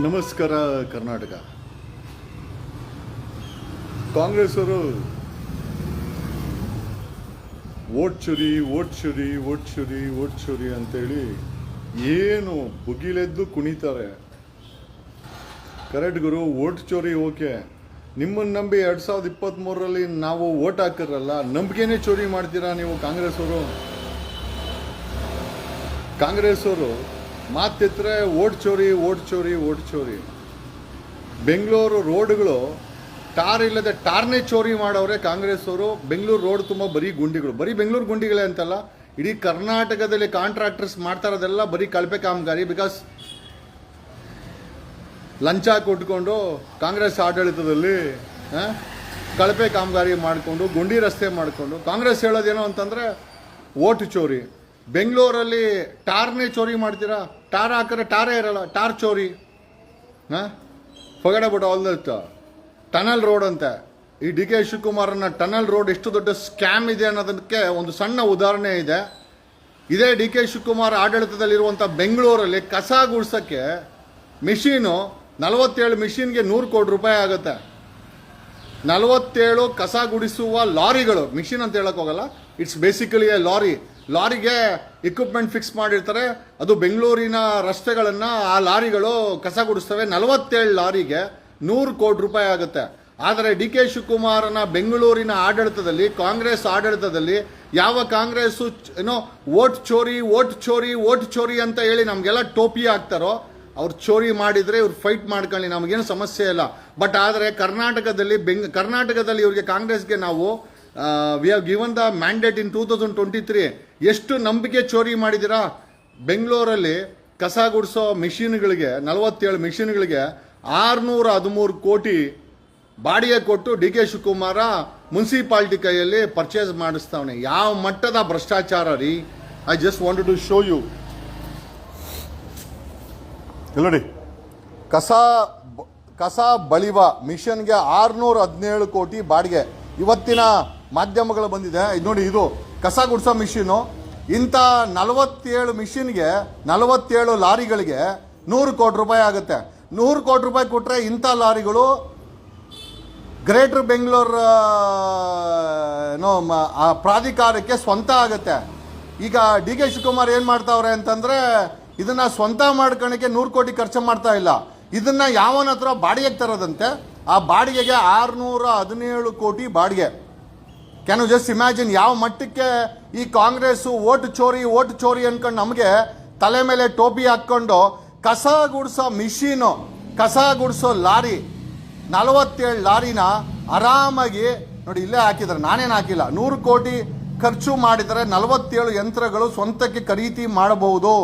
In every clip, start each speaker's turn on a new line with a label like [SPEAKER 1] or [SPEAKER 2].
[SPEAKER 1] ನಮಸ್ಕಾರ ಕರ್ನಾಟಕ. ಕಾಂಗ್ರೆಸ್ ಅವರು ಓಟ್ ಚುರಿ ಓಟ್ ಚುರಿ ಓಟ್ ಚುರಿ ಓಟ್ ಚುರಿ ಅಂತೇಳಿ ಏನು ಬುಗಿಲೆದ್ದು ಕುಣಿತಾರೆ. ಕರೆಕ್ಟ್ ಗುರು, ಓಟ್ ಚೋರಿ ಓಕೆ. ನಿಮ್ಮನ್ನು ನಂಬಿ ಎರಡು ಸಾವಿರದ ಇಪ್ಪತ್ತ್ಮೂರರಲ್ಲಿ ನಾವು ಓಟ್ ಹಾಕಿರಲ್ಲ, ನಂಬಿಕೆನೇ ಚೋರಿ ಮಾಡ್ತೀರಾ ನೀವು ಕಾಂಗ್ರೆಸ್ ಅವರು ಕಾಂಗ್ರೆಸ್ ಅವರು ಮಾತೆತ್ತರೆ ಓಟ್ ಚೋರಿ ಓಟ್ ಚೋರಿ ಓಟ್ ಚೋರಿ. ಬೆಂಗಳೂರು ರೋಡ್ಗಳು ಟಾರ್ ಇಲ್ಲದೆ ಟಾರ್ನೇ ಚೋರಿ ಮಾಡೋರೆ ಕಾಂಗ್ರೆಸ್ ಅವರು ಬೆಂಗಳೂರು ರೋಡ್ ತುಂಬ ಬರೀ ಗುಂಡಿಗಳು. ಬರೀ ಬೆಂಗಳೂರು ಗುಂಡಿಗಳೇ ಅಂತಲ್ಲ. ಇಡೀ ಕರ್ನಾಟಕದಲ್ಲಿ ಕಾಂಟ್ರಾಕ್ಟರ್ಸ್ ಮಾಡ್ತಾ ಇರೋದೆಲ್ಲ ಬರೀ ಕಳಪೆ ಕಾಮಗಾರಿ ಬಿಕಾಸ್ ಲಂಚ ಕೊಟ್ಕೊಂಡು ಕಾಂಗ್ರೆಸ್ ಆಡಳಿತದಲ್ಲಿ ಕಳಪೆ ಕಾಮಗಾರಿ ಮಾಡಿಕೊಂಡು, ಗುಂಡಿ ರಸ್ತೆ ಮಾಡಿಕೊಂಡು ಕಾಂಗ್ರೆಸ್ ಹೇಳೋದೇನೋ ಅಂತಂದರೆ ಓಟ್ ಚೋರಿ. ಬೆಂಗಳೂರಲ್ಲಿ ಟಾರ್ನೇ ಚೋರಿ ಮಾಡ್ತೀರಾ? ಟಾರ್ ಹಾಕಿದ್ರೆ ಟಾರೇ ಇರಲ್ಲ, ಟಾರ್ ಚೋರಿ. ಹಾಂ? ಫಗಡೆ ಬಿಟ್ಟು ಆಲ್ ದಟ್ ಟನಲ್ ರೋಡ್ ಅಂತೆ. ಈ ಡಿ ಕೆ ಶಿವಕುಮಾರನ ಟನಲ್ ರೋಡ್ ಎಷ್ಟು ದೊಡ್ಡ ಸ್ಕ್ಯಾಮ್ ಇದೆ ಅನ್ನೋದಕ್ಕೆ ಒಂದು ಸಣ್ಣ ಉದಾಹರಣೆ ಇದೆ. ಇದೇ ಡಿ ಕೆ ಶಿವಕುಮಾರ್ ಆಡಳಿತದಲ್ಲಿರುವಂಥ ಬೆಂಗಳೂರಲ್ಲಿ ಕಸ ಗುಡ್ಸೋಕ್ಕೆ ಮಿಷೀನು ನಲವತ್ತೇಳು ಮಿಷಿನ್ಗೆ ನೂರು ಕೋಟಿ ರೂಪಾಯಿ ಆಗುತ್ತೆ. ನಲವತ್ತೇಳು ಕಸ ಗುಡಿಸುವ ಲಾರಿಗಳು, ಮಿಷಿನ್ ಅಂತ ಹೇಳೋಕ್ಕೋಗಲ್ಲ ಇಟ್ಸ್ ಬೇಸಿಕಲಿ ಎ ಲಾರಿ ಲಾರಿಗೆ ಇಕ್ವಿಪ್ಮೆಂಟ್ ಫಿಕ್ಸ್ ಮಾಡಿರ್ತಾರೆ. ಅದು ಬೆಂಗಳೂರಿನ ರಸ್ತೆಗಳನ್ನು ಆ ಲಾರಿಗಳು ಕಸ ಗುಡಿಸ್ತವೆ. ನಲವತ್ತೇಳು ಲಾರಿಗೆ ನೂರು ಕೋಟಿ ರೂಪಾಯಿ ಆಗುತ್ತೆ. ಆದರೆ ಡಿ ಕೆ ಶಿವಕುಮಾರನ ಬೆಂಗಳೂರಿನ ಆಡಳಿತದಲ್ಲಿ, ಕಾಂಗ್ರೆಸ್ ಆಡಳಿತದಲ್ಲಿ ಯಾವ ಕಾಂಗ್ರೆಸ್ಸು ಏನೋ ಓಟ್ ಚೋರಿ ಓಟ್ ಚೋರಿ ಓಟ್ ಚೋರಿ ಅಂತ ಹೇಳಿ ನಮಗೆಲ್ಲ ಟೋಪಿ ಹಾಕ್ತಾರೋ, ಅವ್ರು ಚೋರಿ ಮಾಡಿದರೆ ಇವ್ರು ಫೈಟ್ ಮಾಡ್ಕೊಳ್ಳಿ, ನಮಗೇನು ಸಮಸ್ಯೆ ಇಲ್ಲ. ಬಟ್ ಆದರೆ ಕರ್ನಾಟಕದಲ್ಲಿ ಬೆಂಗ್, ಕರ್ನಾಟಕದಲ್ಲಿ ಇವ್ರಿಗೆ ಕಾಂಗ್ರೆಸ್ಗೆ ನಾವು we have given the mandate in two thousand twenty three ಎಷ್ಟು ನಂಬಿಕೆ ಚೋರಿ ಮಾಡಿದ್ದೀರಾ? ಬೆಂಗಳೂರಲ್ಲಿ ಕಸ ಗುಡಿಸೋ ಮಿಷಿನ್ಗಳಿಗೆ, ನಲವತ್ತೇಳು ಮಿಷಿನ್ಗಳಿಗೆ ಆರುನೂರ ಹದಿಮೂರು ಕೋಟಿ ಬಾಡಿಗೆ ಕೊಟ್ಟು ಡಿ ಕೆ ಶಿವಕುಮಾರ ಮುನ್ಸಿಪಾಲ್ಟಿ ಕೈಯಲ್ಲಿ ಪರ್ಚೇಸ್ ಮಾಡಿಸ್ತಾವನೆ. ಯಾವ ಮಟ್ಟದ ಭ್ರಷ್ಟಾಚಾರ ರೀ? I just wanted to show you ನೋಡಿ ಕಸ ಕಸ ಬಳಿವ ಮಿಷನ್ಗೆ ಆರುನೂರ ಹದಿನೇಳು ಕೋಟಿ ಬಾಡಿಗೆ. ಇವತ್ತಿನ ಮಾಧ್ಯಮಗಳು ಬಂದಿದೆ. ಇದು ನೋಡಿ, ಇದು ಕಸ ಗುಡಿಸೋ ಮಿಷಿನು. ಇಂಥ ನಲವತ್ತೇಳು ಮಿಷಿನ್ಗೆ, ನಲವತ್ತೇಳು ಲಾರಿಗಳಿಗೆ ನೂರು ಕೋಟಿ ರೂಪಾಯಿ ಆಗುತ್ತೆ. ನೂರು ಕೋಟಿ ರೂಪಾಯಿ ಕೊಟ್ಟರೆ ಇಂಥ ಲಾರಿಗಳು ಗ್ರೇಟರ್ ಬೆಂಗಳೂರು ಏನೋ ಆ ಪ್ರಾಧಿಕಾರಕ್ಕೆ ಸ್ವಂತ ಆಗುತ್ತೆ. ಈಗ ಡಿ ಕೆ ಶಿವಕುಮಾರ್ ಏನು ಮಾಡ್ತಾವ್ರೆ ಅಂತಂದರೆ, ಇದನ್ನು ಸ್ವಂತ ಮಾಡ್ಕೊಳಕ್ಕೆ ನೂರು ಕೋಟಿ ಖರ್ಚು ಮಾಡ್ತಾ ಇಲ್ಲ. ಇದನ್ನು ಯಾವನ ಹತ್ರ ಬಾಡಿಗೆಗೆ ತರೋದಂತೆ, ಆ ಬಾಡಿಗೆಗೆ ಆರುನೂರ ಹದಿನೇಳು ಕೋಟಿ ಬಾಡಿಗೆ. ಕ್ಯಾನ್ ಯು ಜಸ್ಟ್ ಇಮ್ಯಾಜಿನ್ ಯಾವ ಮಟ್ಟಕ್ಕೆ ಈ ಕಾಂಗ್ರೆಸ್ ಓಟ್ ಚೋರಿ ಓಟ್ ಚೋರಿ ಅನ್ಕೊಂಡು ನಮಗೆ ತಲೆ ಮೇಲೆ ಟೋಪಿ ಹಾಕ್ಕೊಂಡು ಕಸ ಗುಡಿಸೋ ಮಿಷಿನು, ಕಸ ಗುಡಿಸೋ ಲಾರಿ, ನಲವತ್ತೇಳು ಲಾರಿನ ಆರಾಮಾಗಿ ನೋಡಿ ಇಲ್ಲೇ ಹಾಕಿದ್ದಾರೆ, ನಾನೇನು ಹಾಕಿಲ್ಲ, ನೂರು ಕೋಟಿ ಖರ್ಚು ಮಾಡಿದರೆ ನಲವತ್ತೇಳು ಯಂತ್ರಗಳು ಸ್ವಂತಕ್ಕೆ ಖರೀದಿ ಮಾಡಬಹುದು.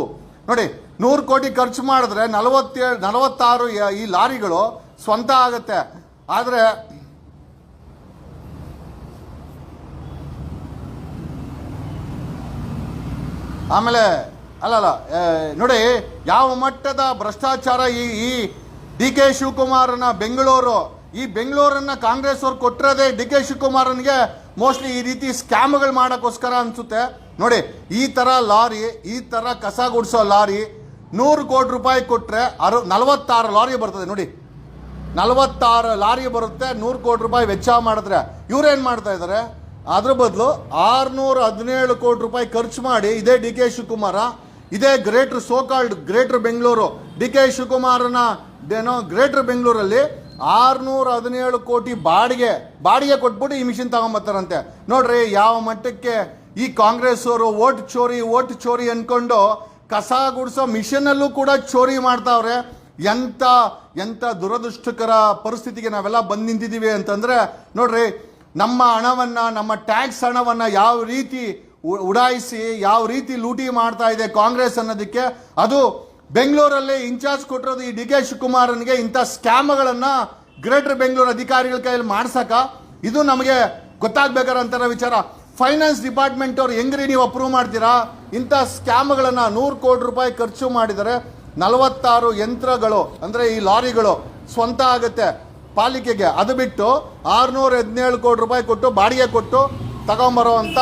[SPEAKER 1] ನೋಡಿ, ನೂರು ಕೋಟಿ ಖರ್ಚು ಮಾಡಿದ್ರೆ ನಲವತ್ತೇಳು, ನಲವತ್ತಾರು ಈ ಲಾರಿಗಳು ಸ್ವಂತ ಆಗುತ್ತೆ. ಆದರೆ ಆಮೇಲೆ ಅಲ್ಲಲ್ಲ ನೋಡಿ, ಯಾವ ಮಟ್ಟದ ಭ್ರಷ್ಟಾಚಾರ ಈ ಈ ಡಿ ಕೆ ಶಿವಕುಮಾರನ ಬೆಂಗಳೂರು, ಈ ಬೆಂಗಳೂರನ್ನ ಕಾಂಗ್ರೆಸ್ ಅವ್ರು ಕೊಟ್ಟಿರೋದೇ ಡಿ ಕೆ ಶಿವಕುಮಾರನ್ಗೆ ಮೋಸ್ಟ್ಲಿ ಈ ರೀತಿ ಸ್ಕ್ಯಾಮ್ಗಳು ಮಾಡೋಕ್ಕೋಸ್ಕರ ಅನ್ಸುತ್ತೆ. ನೋಡಿ, ಈ ಥರ ಲಾರಿ, ಈ ಥರ ಕಸ ಗುಡಿಸೋ ಲಾರಿ ನೂರು ಕೋಟಿ ರೂಪಾಯಿ ಕೊಟ್ಟರೆ ಅರು, ನಲವತ್ತಾರು ಲಾರಿ ಬರ್ತದೆ, ನೋಡಿ. ನಲವತ್ತಾರು ಲಾರಿ ಬರುತ್ತೆ, ನೂರು ಕೋಟಿ ರೂಪಾಯಿ ವೆಚ್ಚ ಮಾಡಿದ್ರೆ. ಇವ್ರೇನು ಮಾಡ್ತಾ ಇದ್ದಾರೆ ಅದ್ರ ಬದಲು ಆರ್ನೂರ ಹದಿನೇಳು ಕೋಟಿ ರೂಪಾಯಿ ಖರ್ಚು ಮಾಡಿ ಇದೇ ಡಿ ಕೆ ಶಿವಕುಮಾರ, ಇದೇ greater so called greater Bengaluru, D K ಶಿವಕುಮಾರನ ಏನೋ ಗ್ರೇಟರ್ ಬೆಂಗಳೂರಲ್ಲಿ ಆರ್ನೂರ ಹದಿನೇಳು ಕೋಟಿ ಬಾಡಿಗೆ ಬಾಡಿಗೆ ಕೊಟ್ಬಿಟ್ಟು ಈ ಮಿಷಿನ್ ತಗೊಂಬತ್ತಾರಂತೆ. ನೋಡ್ರಿ ಯಾವ ಮಟ್ಟಕ್ಕೆ ಈ ಕಾಂಗ್ರೆಸ್ ಅವರು ಓಟ್ ಚೋರಿ ಓಟ್ ಚೋರಿ ಅನ್ಕೊಂಡು ಕಸ ಗುಡಿಸೋ ಮಿಷನ್ನಲ್ಲೂ ಕೂಡ ಚೋರಿ ಮಾಡ್ತಾವ್ರೆ. ಎಂಥ ಎಂಥ ದುರದೃಷ್ಟಕರ ಪರಿಸ್ಥಿತಿಗೆ ನಾವೆಲ್ಲ ಬಂದು ನಿಂತಿದ್ದೀವಿ ಅಂತಂದ್ರೆ, ನೋಡ್ರಿ ನಮ್ಮ ಹಣವನ್ನು, ನಮ್ಮ ಟ್ಯಾಕ್ಸ್ ಹಣವನ್ನು ಯಾವ ರೀತಿ ಉಡಾಯಿಸಿ, ಯಾವ ರೀತಿ ಲೂಟಿ ಮಾಡ್ತಾ ಇದೆ ಕಾಂಗ್ರೆಸ್ ಅನ್ನೋದಕ್ಕೆ, ಅದು ಬೆಂಗಳೂರಲ್ಲಿ ಇನ್ಚಾರ್ಜ್ ಕೊಟ್ಟಿರೋದು ಈ ಡಿ ಕೆ ಶಿವಕುಮಾರನಿಗೆ ಇಂಥ ಸ್ಕ್ಯಾಮ್ಗಳನ್ನ ಗ್ರೇಟರ್ ಬೆಂಗಳೂರು ಅಧಿಕಾರಿಗಳ ಕೈಯಲ್ಲಿ ಮಾಡ್ಸಕ ಇದು ನಮಗೆ ಗೊತ್ತಾಗ್ಬೇಕಾದಂಥ ವಿಚಾರ. ಫೈನಾನ್ಸ್ ಡಿಪಾರ್ಟ್ಮೆಂಟ್ ಅವ್ರು ಹೆಂಗ್ರಿ ನೀವು ಅಪ್ರೂವ್ ಮಾಡ್ತೀರಾ? ಇಂಥ ಸ್ಕ್ಯಾಮ್ಗಳನ್ನು ನೂರು ಕೋಟಿ ರೂಪಾಯಿ ಖರ್ಚು ಮಾಡಿದರೆ ನಲವತ್ತಾರು ಯಂತ್ರಗಳು, ಅಂದರೆ ಈ ಲಾರಿಗಳು ಸ್ವಂತ ಆಗುತ್ತೆ. ಪಾಲಿಕೆಗೆ ಅದು ಬಿಟ್ಟು ಆರುನೂರ ಹದಿನೇಳು ಕೋಟಿ ರೂಪಾಯಿ ಕೊಟ್ಟು ಬಾಡಿಗೆ ಕೊಟ್ಟು ತಗೊಂಬರೋ ಅಂತ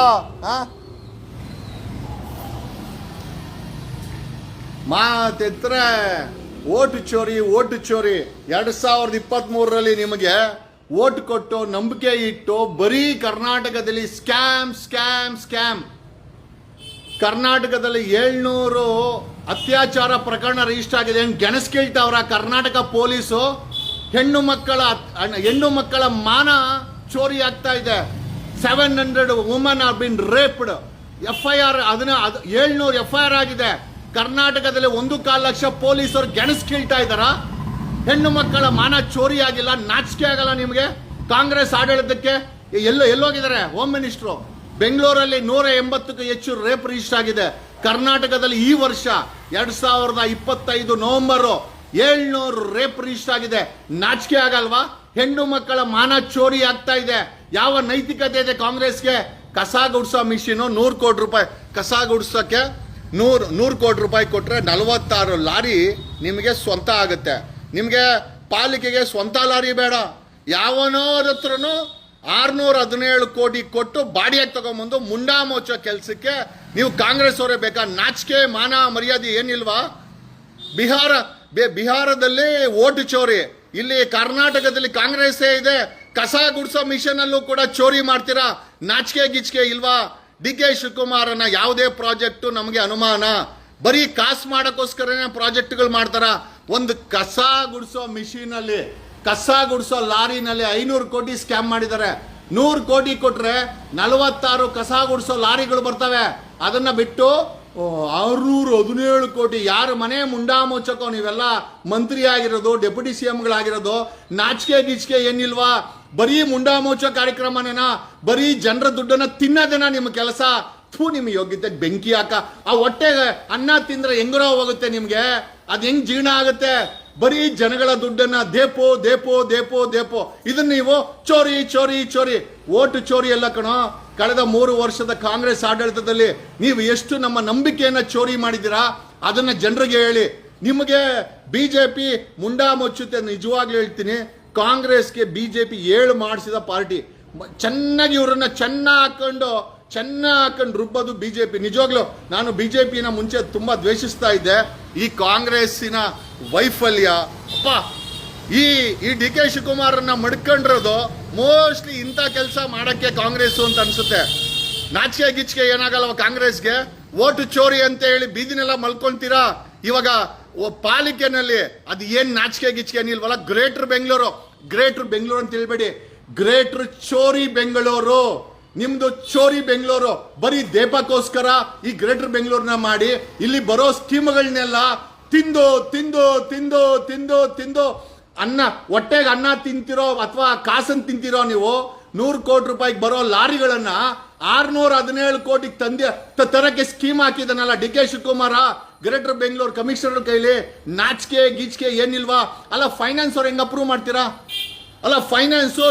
[SPEAKER 1] ಮಾತೆತ್ತರೆ ಓಟು ಚೋರಿ ಓಟು ಚೋರಿ. ಎರಡು ಸಾವಿರದ ಇಪ್ಪತ್ತ್ಮೂರರಲ್ಲಿ ನಿಮಗೆ ಓಟ್ ಕೊಟ್ಟು ನಂಬಿಕೆ ಇಟ್ಟು ಬರೀ ಕರ್ನಾಟಕದಲ್ಲಿ ಸ್ಕ್ಯಾಮ್ ಸ್ಕ್ಯಾಮ್ ಸ್ಕ್ಯಾಮ್. ಕರ್ನಾಟಕದಲ್ಲಿ ಏಳ್ನೂರು ಅತ್ಯಾಚಾರ ಪ್ರಕರಣ ರಿಜಿಸ್ಟರ್ ಆಗಿದೆ. ಗೆಣಸ್ ಕೇಳ್ತಾವ್ರ ಕರ್ನಾಟಕ ಪೊಲೀಸು? ಹೆಣ್ಣು ಮಕ್ಕಳ ಹೆಣ್ಣು ಮಕ್ಕಳ ಮಾನ ಚೋರಿ ಆಗ್ತಾ ಇದೆ. Seven hundred woman are been raped F I R ಅದನ್ನ, ಅದು ಏಳ್ನೂರು ಎಫ್ ಐ ಆರ್ ಆಗಿದೆ. ಕರ್ನಾಟಕದಲ್ಲಿ ಒಂದು ಕಾಲು ಲಕ್ಷ ಪೊಲೀಸರು ಗೆಣಸ್ ಕೀಳ್ತಾ ಇದ್ದಾರ? ಹೆಣ್ಣು ಮಕ್ಕಳ ಮಾನ ಚೋರಿ ಆಗಿಲ್ಲ, ನಾಚಿಕೆ ಆಗಲ್ಲ ನಿಮಗೆ? ಕಾಂಗ್ರೆಸ್ ಆಡಳಿತಕ್ಕೆ ಎಲ್ಲೋ, ಎಲ್ಲೋಗಿದ್ದಾರೆ ಹೋಮ್ ಮಿನಿಸ್ಟ್ರು ಬೆಂಗಳೂರಲ್ಲಿ ನೂರ ಎಂಬತ್ತಕ್ಕೂ ಹೆಚ್ಚು ರೇಪ್ ರಿಜಿಸ್ಟರ್ ಆಗಿದೆ. ಕರ್ನಾಟಕದಲ್ಲಿ ಈ ವರ್ಷ, ಎರಡ್ ಸಾವಿರದ ಇಪ್ಪತ್ತೈದು ನವೆಂಬರ್ ಏಳ್ನೂರು ರೇಪ್ ರಿಜಿಸ್ಟರ್ ಆಗಿದೆ. ನಾಚಿಕೆ ಆಗಲ್ವಾ? ಹೆಣ್ಣು ಮಕ್ಕಳ ಮಾನ ಚೋರಿ ಆಗ್ತಾ ಇದೆ. ಯಾವ ನೈತಿಕತೆ ಇದೆ ಕಾಂಗ್ರೆಸ್ಗೆ? ಕಸ ಗುಡ್ಸೋ ಮಿಷಿನು ನೂರು ಕೋಟಿ ರೂಪಾಯಿ. ಕಸ ಗುಡ್ಸೋಕ್ಕೆ ನೂರು ನೂರು ಕೋಟಿ ರೂಪಾಯಿ ಕೊಟ್ಟರೆ ನಲವತ್ತಾರು ಲಾರಿ ನಿಮಗೆ ಸ್ವಂತ ಆಗುತ್ತೆ. ನಿಮಗೆ ಪಾಲಿಕೆಗೆ ಸ್ವಂತ ಲಾರಿ ಬೇಡ. ಯಾವನೋರ ಹತ್ರನೂ ಆರ್ನೂರ ಹದಿನೇಳು ಕೋಟಿ ಕೊಟ್ಟು ಬಾಡಿಯಾಗಿ ತಗೊಂಬಂದು ಮುಂಡಾ ಮೋಚೋ ಕೆಲಸಕ್ಕೆ ನೀವು ಕಾಂಗ್ರೆಸ್ ಅವರೇ ಬೇಕಾ? ನಾಚಿಕೆ, ಮಾನ, ಮರ್ಯಾದೆ ಏನಿಲ್ವಾ? ಬಿಹಾರ ಬಿಹಾರದಲ್ಲಿ ಓಟು ಚೋರಿ. ಇಲ್ಲಿ ಕರ್ನಾಟಕದಲ್ಲಿ ಕಾಂಗ್ರೆಸ್ಸೇ ಇದೆ. ಕಸ ಗುಡ್ಸೋ ಮಿಷನ್ ಅಲ್ಲೂ ಕೂಡ ಚೋರಿ ಮಾಡ್ತೀರಾ? ನಾಚಿಕೆ ಗಿಚಿಕೆ ಇಲ್ವಾ? ಡಿ ಕೆ ಶಿವಕುಮಾರನ ಯಾವುದೇ ಪ್ರಾಜೆಕ್ಟ್ ನಮಗೆ ಅನುಮಾನ. ಬರೀ ಕಾಸು ಮಾಡೋಕ್ಕೋಸ್ಕರನೇ ಪ್ರಾಜೆಕ್ಟ್ಗಳು ಮಾಡ್ತಾರ? ಒಂದು ಕಸ ಗುಡಿಸೋ ಮಿಷಿನಲ್ಲಿ, ಕಸ ಗುಡಿಸೋ ಲಾರಿನಲ್ಲಿ ಐನೂರು ಕೋಟಿ ಸ್ಕ್ಯಾಮ್ ಮಾಡಿದ್ದಾರೆ. ನೂರು ಕೋಟಿ ಕೊಟ್ರೆ ನಲವತ್ತಾರು ಕಸ ಗುಡಿಸೋ ಲಾರಿಗಳು ಬರ್ತವೆ. ಅದನ್ನ ಬಿಟ್ಟು ಆರ್ನೂರು ಹದಿನೇಳು ಕೋಟಿ. ಯಾರ ಮನೆ ಮುಂಡಾ ಮೋಚಕೋ ನೀವೆಲ್ಲ ಮಂತ್ರಿ ಆಗಿರೋದು ಡೆಪ್ಯೂಟಿ ಸಿ ಎಂಗಳಾಗಿರೋದು ನಾಚಿಕೆ ಗೀಚಿಕೆ ಏನಿಲ್ವಾ? ಬರೀ ಮುಂಡಾ ಕಾರ್ಯಕ್ರಮನೇನ? ಕಾರ್ಯಕ್ರಮನೇನಾ ಬರೀ ಜನರ ದುಡ್ಡನ್ನ ತಿನ್ನೋದೇನ ನಿಮ್ಮ ಕೆಲಸ? ಥೂ, ನಿಮ್ಮ ಯೋಗ್ಯತೆ ಬೆಂಕಿ ಹಾಕ. ಆ ಹೊಟ್ಟೆಗೆ ಅನ್ನ ತಿಂದ್ರೆ ಹೆಂಗರೋ ಹೋಗುತ್ತೆ ನಿಮಗೆ? ಅದು ಹೆಂಗ್ ಜೀರ್ಣ ಆಗುತ್ತೆ? ಬರೀ ಜನಗಳ ದುಡ್ಡನ್ನ ದೇಪೋ ದೇಪೋ ದೇಪೋ ದೇಪೋ. ಇದನ್ನ ನೀವು ಚೋರಿ ಚೋರಿ ಚೋರಿ. ಓಟು ಚೋರಿ ಎಲ್ಲ ಕಣೋ. ಕಳೆದ ಮೂರು ವರ್ಷದ ಕಾಂಗ್ರೆಸ್ ಆಡಳಿತದಲ್ಲಿ ನೀವು ಎಷ್ಟು ನಮ್ಮ ನಂಬಿಕೆಯನ್ನು ಚೋರಿ ಮಾಡಿದ್ದೀರಾ? ಅದನ್ನು ಜನರಿಗೆ ಹೇಳಿ. ನಿಮಗೆ ಬಿ ಜೆ ಪಿ ಮುಂಡಾ ಮುಚ್ಚುತ್ತೆ ನಿಜವಾಗ್ಲೂ ಹೇಳ್ತೀನಿ. ಕಾಂಗ್ರೆಸ್ಗೆ ಬಿ ಜೆ ಪಿ ಏಳು ಮಾಡಿಸಿದ ಪಾರ್ಟಿ. ಚೆನ್ನಾಗಿ ಇವರನ್ನ ಚೆನ್ನ ಹಾಕೊಂಡು ಚೆನ್ನ ಹಾಕೊಂಡು ರುಬ್ಬೋದು ಪಿ ನಿಜವಾಗ್ಲೂ ನಾನು ಬಿ ಜೆ ಪಿನ ಮುಂಚೆ ತುಂಬ ದ್ವೇಷಿಸ್ತಾ ಇದ್ದೆ. ಈ ಕಾಂಗ್ರೆಸ್ಸಿನ ವೈಫಲ್ಯ, ಅಪ್ಪ ಈ ಈ ಡಿ ಕೆ ಶಿವಕುಮಾರನ್ನ ಮಡ್ಕೊಂಡಿರೋದು ಮೋಸ್ಟ್ಲಿ ಇಂಥ ಕೆಲಸ ಮಾಡೋಕ್ಕೆ ಕಾಂಗ್ರೆಸ್ ಅಂತ ಅನ್ಸುತ್ತೆ. ನಾಚಿಕೆ ಗಿಚ್ಕೆ ಏನಾಗಲ್ಲವ ಕಾಂಗ್ರೆಸ್ಗೆ? ಓಟು ಚೋರಿ ಅಂತ ಹೇಳಿ ಬೀದಿನೆಲ್ಲ ಮಲ್ಕೊಂತೀರಾ? ಇವಾಗ ಪಾಲಿಕೆನಲ್ಲಿ ಅದು ಏನು ನಾಚಿಕೆ ಗಿಚ್ಕೆ ಏನಿಲ್ವಲ್ಲ? ಗ್ರೇಟರ್ ಬೆಂಗಳೂರು. ಗ್ರೇಟರ್ ಬೆಂಗಳೂರು ಅಂತ ಹೇಳ್ಬೇಡಿ. ಗ್ರೇಟರ್ ಚೋರಿ ಬೆಂಗಳೂರು. ನಿಮ್ದು ಚೋರಿ ಬೆಂಗಳೂರು. ಬರೀ ದೇಪಕ್ಕೋಸ್ಕರ ಈ ಗ್ರೇಟರ್ ಬೆಂಗಳೂರನ್ನ ಮಾಡಿ ಇಲ್ಲಿ ಬರೋ ಸ್ಕೀಮ್ಗಳನ್ನೆಲ್ಲ ತಿಂದು ತಿಂದು ತಿಂದು ತಿಂದು ತಿಂದು ಅನ್ನ, ಹೊಟ್ಟೆಗೆ ಅನ್ನ ತಿಂತಿರೋ ಅಥವಾ ಕಾಸನ್ನು ತಿಂತಿರೋ ನೀವು, ನೂರು ಕೋಟಿ ರೂಪಾಯಿಗೆ ಬರೋ ಲಾರಿಗಳನ್ನು ಆರ್ನೂರ ಹದಿನೇಳು ಕೋಟಿಗೆ ತಂದೆ ತರಕ್ಕೆ scheme ಹಾಕಿದನಲ್ಲ D K Shivakumara, greater Bengaluru commissioner ಕೈಲಿ, ನಾಚಿಕೆ, ಗೀಚಿಕೆ ಏನಿಲ್ವಾ? ಅಲ್ಲ ಫೈನಾನ್ಸ್ ಅವ್ರು ಹೆಂಗೆ ಅಪ್ರೂವ್ ಮಾಡ್ತೀರಾ? ಅಲ್ಲ ಫೈನಾನ್ಸು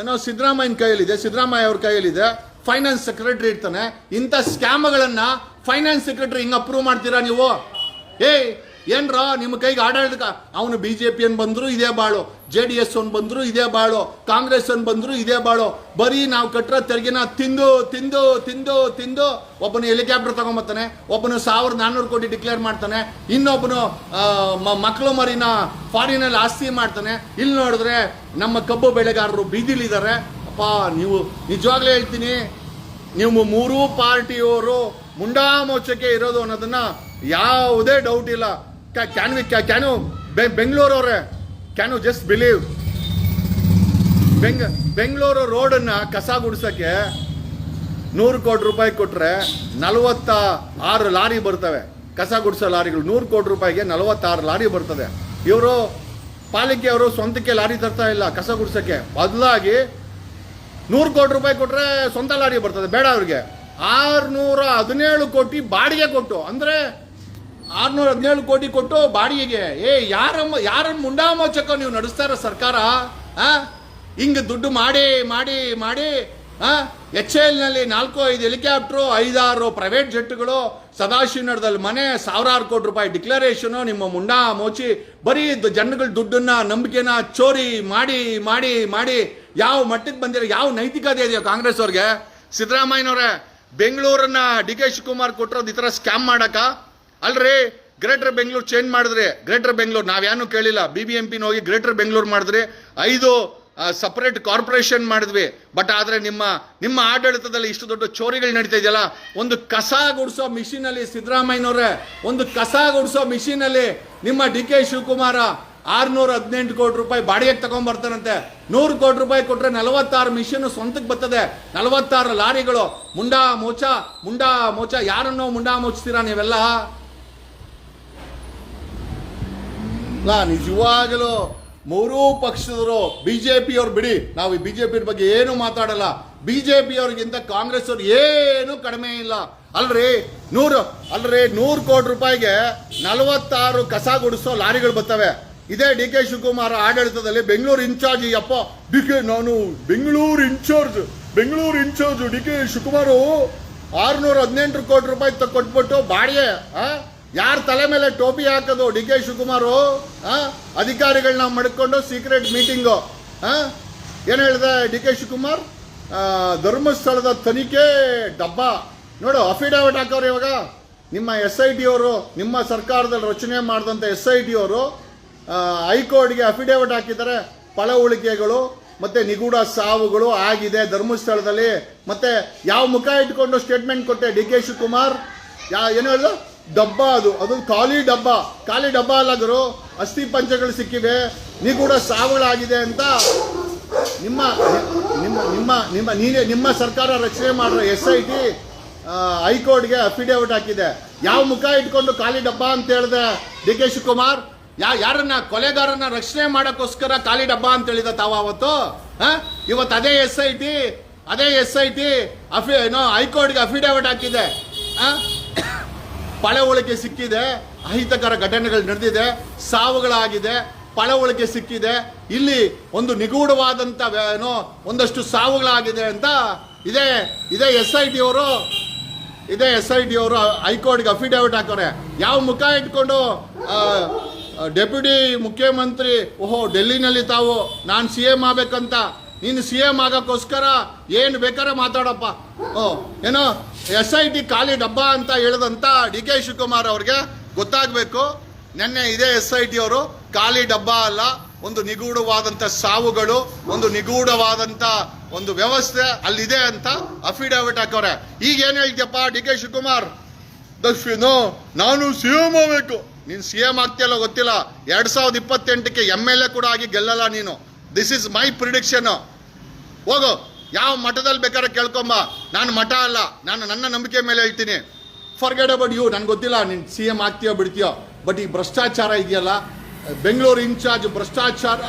[SPEAKER 1] ಏನೋ ಸಿದ್ದರಾಮಯ್ಯನ ಕೈಯಲ್ಲಿದೆ, ಸಿದ್ದರಾಮಯ್ಯ ಅವ್ರ ಕೈಯಲ್ಲಿದೆ. ಫೈನಾನ್ಸ್ ಸೆಕ್ರೆಟರಿ ಇರ್ತಾನೆ. ಇಂಥ ಸ್ಕ್ಯಾಮ್ಗಳನ್ನ ಫೈನಾನ್ಸ್ ಸೆಕ್ರೆಟರಿ ಹಿಂಗೆ ಅಪ್ರೂವ್ ಮಾಡ್ತೀರಾ ನೀವು? ಏಯ್ ಏನ್ರ ನಿಮ್ಮ ಕೈಗೆ ಆಡಳಿತ ಅವನು ಬಿ ಜೆ ಪಿ ಅನ್ ಬಂದ್ರು ಇದೇ ಬಾಳು ಜೆ ಡಿ ಎಸ್ ಅನ್ ಬಂದ್ರು ಇದೇ ಬಾಳು ಕಾಂಗ್ರೆಸ್ ಅನ್ ಬಂದ್ರು ಇದೇ ಬಾಳು. ಬರೀ ನಾವು ಕಟ್ಟಿರೋ ತೆರಿಗೆನ ತಿಂದು ತಿಂದು ತಿಂದು ತಿಂದು ಒಬ್ಬನು ಹೆಲಿಕಾಪ್ಟರ್ ತೊಗೊಂಬತ್ತಾನೆ, ಒಬ್ಬನು ಸಾವಿರದ ನಾನ್ನೂರು ಕೋಟಿ ಡಿಕ್ಲೇರ್ ಮಾಡ್ತಾನೆ, ಇನ್ನೊಬ್ಬನು ಮಕ್ಕಳು ಮರಿನ ಫಾರಿನಲ್ಲಿ ಆಸ್ತಿ ಮಾಡ್ತಾನೆ. ಇಲ್ಲಿ ನೋಡಿದ್ರೆ ನಮ್ಮ ಕಬ್ಬು ಬೆಳೆಗಾರರು ಬೀದಿಲಿದ್ದಾರೆ ಅಪ್ಪ, ನೀವು ನಿಜವಾಗ್ಲೇ ಹೇಳ್ತೀನಿ ನಿಮ್ಮ ಮೂರೂ ಪಾರ್ಟಿಯವರು ಮುಂಡಾಮೋಚಕ್ಕೆ ಇರೋದು ಅನ್ನೋದನ್ನ ಯಾವುದೇ ಡೌಟ್ ಇಲ್ಲ. ಕ್ಯಾನ್ ವಿ ಕ್ಯಾನ್ ಯು ಬೆಂಗಳೂರವ್ರೆ ಕ್ಯಾನ್ ಯು ಜಸ್ಟ್ ಬಿಲೀವ್ ಬೆಂಗ್ ಬೆಂಗಳೂರು ರೋಡನ್ನು ಕಸ ಗುಡಿಸೋಕ್ಕೆ ನೂರು ಕೋಟಿ ರೂಪಾಯಿ ಕೊಟ್ಟರೆ ನಲವತ್ತ ಆರು ಲಾರಿ ಬರ್ತವೆ. ಕಸ ಗುಡ್ಸೋ ಲಾರಿಗಳು ನೂರು ಕೋಟಿ ರೂಪಾಯಿಗೆ ನಲವತ್ತಾರು ಲಾರಿ ಬರ್ತದೆ. ಇವರು ಪಾಲಿಕೆಯವರು ಸ್ವಂತಕ್ಕೆ ಲಾರಿ ತರ್ತಾ ಇಲ್ಲ ಕಸ ಗುಡಿಸೋಕ್ಕೆ ಬದಲಾಗಿ ನೂರು ಕೋಟಿ ರೂಪಾಯಿ ಕೊಟ್ಟರೆ ಸ್ವಂತ ಲಾರಿ ಬರ್ತದೆ, ಬೇಡ ಅವ್ರಿಗೆ. ಆರುನೂರ ಹದಿನೇಳು ಕೋಟಿ ಬಾಡಿಗೆ ಕೊಟ್ಟು, ಅಂದ್ರೆ ಆರ್ನೂರ ಹದಿನೇಳು ಕೋಟಿ ಕೊಟ್ಟು ಬಾಡಿಗೆಗೆ, ಏ, ಯಾರಮ್ಮ ಯಾರನ್ನ ಮುಂಡಾಮೋಚಕ ನೀವು ನಡೆಸ್ತಾ ಇರೋ ಸರ್ಕಾರ, ಆ? ಹಿಂಗೆ ದುಡ್ಡು ಮಾಡಿ ಮಾಡಿ ಮಾಡಿ, ಆ? ಎಚ್ನಲ್ಲಿ ನಾಲ್ಕು, ಐದು ಹೆಲಿಕಾಪ್ಟ್ರು, ಐದಾರು ಪ್ರೈವೇಟ್ ಜೆಟ್ಗಳು, ಸದಾಶಿವನಗರದಲ್ಲಿ ಮನೆ, ಸಾವಿರಾರು ಕೋಟಿ ರೂಪಾಯಿ ಡಿಕ್ಲರೇಷನ್, ನಿಮ್ಮ ಮುಂಡಾ ಮೋಚಿ ಬರೀ ಜನಗಳ ದುಡ್ಡನ್ನ, ನಂಬಿಕೆನ ಚೋರಿ ಮಾಡಿ ಮಾಡಿ ಮಾಡಿ, ಯಾವ ಮಟ್ಟಕ್ಕೆ ಬಂದಿರೋ, ಯಾವ ನೈತಿಕತೆ ಇದೆಯೋ ಕಾಂಗ್ರೆಸ್ ಅವ್ರಿಗೆ ಸಿದ್ದರಾಮಯ್ಯನವ್ರೆ, ಬೆಂಗಳೂರನ್ನ ಡಿ ಕೆ ಶಿವಕುಮಾರ್ ಕೊಟ್ಟಿರೋದು ಈ ಥರ ಸ್ಕ್ಯಾಮ್ ಮಾಡಕ ಅಲ್ರಿ ಗ್ರೇಟರ್ ಬೆಂಗಳೂರು ಚೇಂಜ್ ಮಾಡಿದ್ರೆ. ಗ್ರೇಟರ್ ಬೆಂಗಳೂರು ನಾವ್ಯಾನು ಕೇಳಿಲ್ಲ. ಬಿ ಬಿ ಎಂ ಪಿನ ಹೋಗಿ ಗ್ರೇಟರ್ ಬೆಂಗಳೂರು ಮಾಡಿದ್ರೆ. ಐದು ಸಪ್ರೇಟ್ ಕಾರ್ಪೊರೇಷನ್ ಮಾಡಿದ್ವಿ. ಬಟ್ ಆದರೆ ನಿಮ್ಮ ನಿಮ್ಮ ಆಡಳಿತದಲ್ಲಿ ಇಷ್ಟು ದೊಡ್ಡ ಚೋರಿಗಳು ನಡೀತಾ ಇದೆಯಲ್ಲ, ಒಂದು ಕಸ ಗುಡಿಸೋ ಮಿಷಿನಲ್ಲಿ ಸಿದ್ದರಾಮಯ್ಯನವ್ರೆ, ಒಂದು ಕಸ ಗುಡಿಸೋ ಮಿಷಿನಲ್ಲಿ ನಿಮ್ಮ ಡಿ ಕೆ ಶಿವಕುಮಾರ ಆರುನೂರ ಹದಿನೆಂಟು ಕೋಟಿ ರೂಪಾಯಿ ಬಾಡಿಗೆಗೆ ತಗೊಂಡ್ಬರ್ತಾನಂತೆ ನೂರು ಕೋಟಿ ರೂಪಾಯಿ ಕೊಟ್ಟರೆ ನಲವತ್ತಾರು ಮಿಷಿನ್ ಸ್ವಂತಕ್ಕೆ ಬರ್ತದೆ. ನಲವತ್ತಾರು ಲಾರಿಗಳು. ಮುಂಡಾ ಮೋಚ ಮುಂಡಾ ಮೋಚ, ಯಾರನ್ನೋ ಮುಂಡಾ ಮೋಚ್ತೀರಾ ನೀವೆಲ್ಲ? ನಾ ನಿಜವಾಗಲೂ ಮೂರೂ ಪಕ್ಷದವರು ಬಿಜೆಪಿ ಪಿಯವ್ರು ಬಿಡಿ. ನಾವು ಈ ಬಿಜೆಪಿ ಬಗ್ಗೆ ಏನು ಮಾತಾಡಲ್ಲ. ಬಿಜೆಪಿ ಅವ್ರಿಗಿಂತ ಕಾಂಗ್ರೆಸ್ ಅವ್ರು ಏನು ಕಡಿಮೆ ಇಲ್ಲ. ಅಲ್ರಿ, ನೂರು ಅಲ್ರಿ, ನೂರು ಕೋಟಿ ರೂಪಾಯಿಗೆ ನಲವತ್ತಾರು ಕಸ ಗುಡಿಸೋ ಲಾರಿಗಳು ಬರ್ತವೆ. ಇದೇ ಡಿ ಕೆ ಶಿವಕುಮಾರ್ ಆಡಳಿತದಲ್ಲಿ ಬೆಂಗಳೂರು ಇನ್ಚಾರ್ಜ್ ಅಪ್ಪ ಡಿ ಕೆ, ನಾನು Bengaluru in charge Bengaluru in charge D K Shivakumar ಆರ್ನೂರ ಹದಿನೆಂಟು ಕೋಟಿ ರೂಪಾಯಿ ಕೊಟ್ಬಿಟ್ಟು ಬಾಡಿಗೆ ಯಾರ ತಲೆ ಮೇಲೆ ಟೋಪಿ ಹಾಕೋದು ಡಿ ಕೆ ಶಿವಕುಮಾರು? ಅಧಿಕಾರಿಗಳನ್ನ ಮಡ್ಕೊಂಡು ಸೀಕ್ರೆಟ್ ಮೀಟಿಂಗು ಏನು ಹೇಳಿದೆ ಡಿ ಕೆ ಶಿವಕುಮಾರ್? ಧರ್ಮಸ್ಥಳದ ತನಿಖೆ ಡಬ್ಬ. ನೋಡು, ಅಫಿಡವಿಟ್ ಹಾಕೋರು ಇವಾಗ. ನಿಮ್ಮ ಎಸ್ ಐ ಟಿ ಅವರು ನಿಮ್ಮ ಸರ್ಕಾರದಲ್ಲಿ ರಚನೆ ಮಾಡಿದಂಥ ಎಸ್ ಐ ಟಿ ಅವರು ಹೈಕೋರ್ಟ್ಗೆ ಅಫಿಡವಿಟ್ ಹಾಕಿದ್ದಾರೆ. ಪಳ ಉಳಿಕೆಗಳು, ಮತ್ತು ನಿಗೂಢ ಸಾವುಗಳು ಆಗಿದೆ ಧರ್ಮಸ್ಥಳದಲ್ಲಿ. ಮತ್ತು ಯಾವ ಮುಖ ಇಟ್ಕೊಂಡು ಸ್ಟೇಟ್ಮೆಂಟ್ ಕೊಟ್ಟೆ ಡಿ ಕೆ ಶಿವಕುಮಾರ್? ಯಾ, ಏನು ಹೇಳ್ದು? ಡಬ್ಬ ಅದು ಅದು ಖಾಲಿ ಡಬ್ಬ. ಖಾಲಿ ಡಬ್ಬ ಅಲ್ಲ ಗುರು, ಅಸ್ಥಿ ಪಂಚಗಳು ಸಿಕ್ಕಿವೆ. ನಿಗೂಢ ಸಾವುಗಳಾಗಿದೆ ಅಂತ ನಿಮ್ಮ ನಿಮ್ಮ ನಿಮ್ಮ ನಿಮ್ಮ, ನೀನೇ, ನಿಮ್ಮ ಸರ್ಕಾರ ರಚನೆ ಮಾಡಿರೋ ಎಸ್ ಐ ಟಿ ಹೈಕೋರ್ಟ್ಗೆ ಅಫಿಡೇವಿಟ್ ಹಾಕಿದೆ. ಯಾವ ಮುಖ ಇಟ್ಕೊಂಡು ಖಾಲಿ ಡಬ್ಬ ಅಂತ ಹೇಳಿದೆ ಡಿ ಕೆ ಶಿವಕುಮಾರ್? ಯಾ, ಯಾರನ್ನ, ಕೊಲೆಗಾರನ್ನ ರಕ್ಷಣೆ ಮಾಡೋಕ್ಕೋಸ್ಕರ ಖಾಲಿ ಡಬ್ಬ ಅಂತ ಹೇಳಿದ ತಾವ ಅವತ್ತು? ಹಾಂ? ಇವತ್ತು ಅದೇ ಎಸ್ ಐ ಟಿ, ಅದೇ ಎಸ್ ಐ ಟಿ ಅಫಿ, ಏನೋ ಹೈಕೋರ್ಟ್ಗೆ ಅಫಿಡೇವಿಟ್ ಹಾಕಿದೆ. ಆ? ಪಳವಳಿಕೆ ಸಿಕ್ಕಿದೆ, ಅಹಿತಕರ ಘಟನೆಗಳು ನಡೆದಿದೆ, ಸಾವುಗಳಾಗಿದೆ, ಪಳವಳಿಕೆ ಸಿಕ್ಕಿದೆ. ಇಲ್ಲಿ ಒಂದು ನಿಗೂಢವಾದಂಥ ಏನೋ ಒಂದಷ್ಟು ಸಾವುಗಳಾಗಿದೆ ಅಂತ ಇದೇ. ಇದೇ ಎಸ್ ಐ ಟಿ ಅವರು. ಇದೇ ಎಸ್ ಐ ಟಿ ಅವರು ಹೈಕೋರ್ಟ್ಗೆ ಅಫಿಡೇವಿಟ್ ಹಾಕೋರೆ ಯಾವ ಮುಖ ಇಟ್ಕೊಂಡು ಡೆಪ್ಯೂಟಿ ಮುಖ್ಯಮಂತ್ರಿ, ಓಹೋ, ಡೆಲ್ಲಿನಲ್ಲಿ ತಾವು, ನಾನು ಸಿ ಎಂ ಆಗಬೇಕಂತ. ನೀನು ಸಿ ಎಂ ಆಗೋಕ್ಕೋಸ್ಕರ ಏನು ಬೇಕಾದ್ರೆ ಮಾತಾಡಪ್ಪ. ಓ, ಏನೋ ಎಸ್ ಐ ಟಿ ಖಾಲಿ ಡಬ್ಬ ಅಂತ ಹೇಳಿದಂತ ಡಿ ಕೆ ಶಿವಕುಮಾರ್ ಅವ್ರಿಗೆ ಗೊತ್ತಾಗಬೇಕು. ನಿನ್ನೆ ಇದೇ ಎಸ್ ಐ ಟಿ ಅವರು ಖಾಲಿ ಡಬ್ಬ ಅಲ್ಲ, ಒಂದು ನಿಗೂಢವಾದಂಥ ಸಾವುಗಳು, ಒಂದು ನಿಗೂಢವಾದಂಥ ಒಂದು ವ್ಯವಸ್ಥೆ ಅಲ್ಲಿದೆ ಅಂತ ಅಫಿಡವಿಟ್ ಹಾಕವ್ರೆ. ಈಗ ಏನು ಡಿ ಕೆ ಶಿವಕುಮಾರ್? ನೋ ನಾನು ಸಿ ಎಂ ಆಗಬೇಕು ನೀನು ಸಿ ಎಂ ಆಗ್ತಿಯಲ್ಲ ಗೊತ್ತಿಲ್ಲ. ಎರಡ್ ಸಾವಿರದ ಇಪ್ಪತ್ತೆಂಟಕ್ಕೆ ಎಂ ಎಲ್ ಎ ಕೂಡ ಆಗಿ ಗೆಲ್ಲಲ್ಲ ನೀನು. ದಿಸ್ ಇಸ್ ಮೈ ಪ್ರಿಡಿಕ್ಷನ್ ಹೋಗು. ಯಾವ ಮಠದಲ್ಲಿ ಬೇಕಾದ್ರೆ ಕೇಳ್ಕೊಂಬ. ನಾನು ಮಠ ಅಲ್ಲ, ನಾನು ನನ್ನ ನಂಬಿಕೆ ಮೇಲೆ ಹೇಳ್ತೀನಿ. ಫರ್ಗೆಟ್ ಅಬೌಟ್ ಯು ನನಗೆ ಗೊತ್ತಿಲ್ಲ, ನೀನು ಸಿ ಎಂ ಆಗ್ತೀಯೋ ಬಿಡ್ತೀಯೋ ಬಟ್ ಈ ಭ್ರಷ್ಟಾಚಾರ ಇದೆಯಲ್ಲ, ಬೆಂಗಳೂರು ಇನ್ಚಾರ್ಜ್ ಭ್ರಷ್ಟಾಚಾರ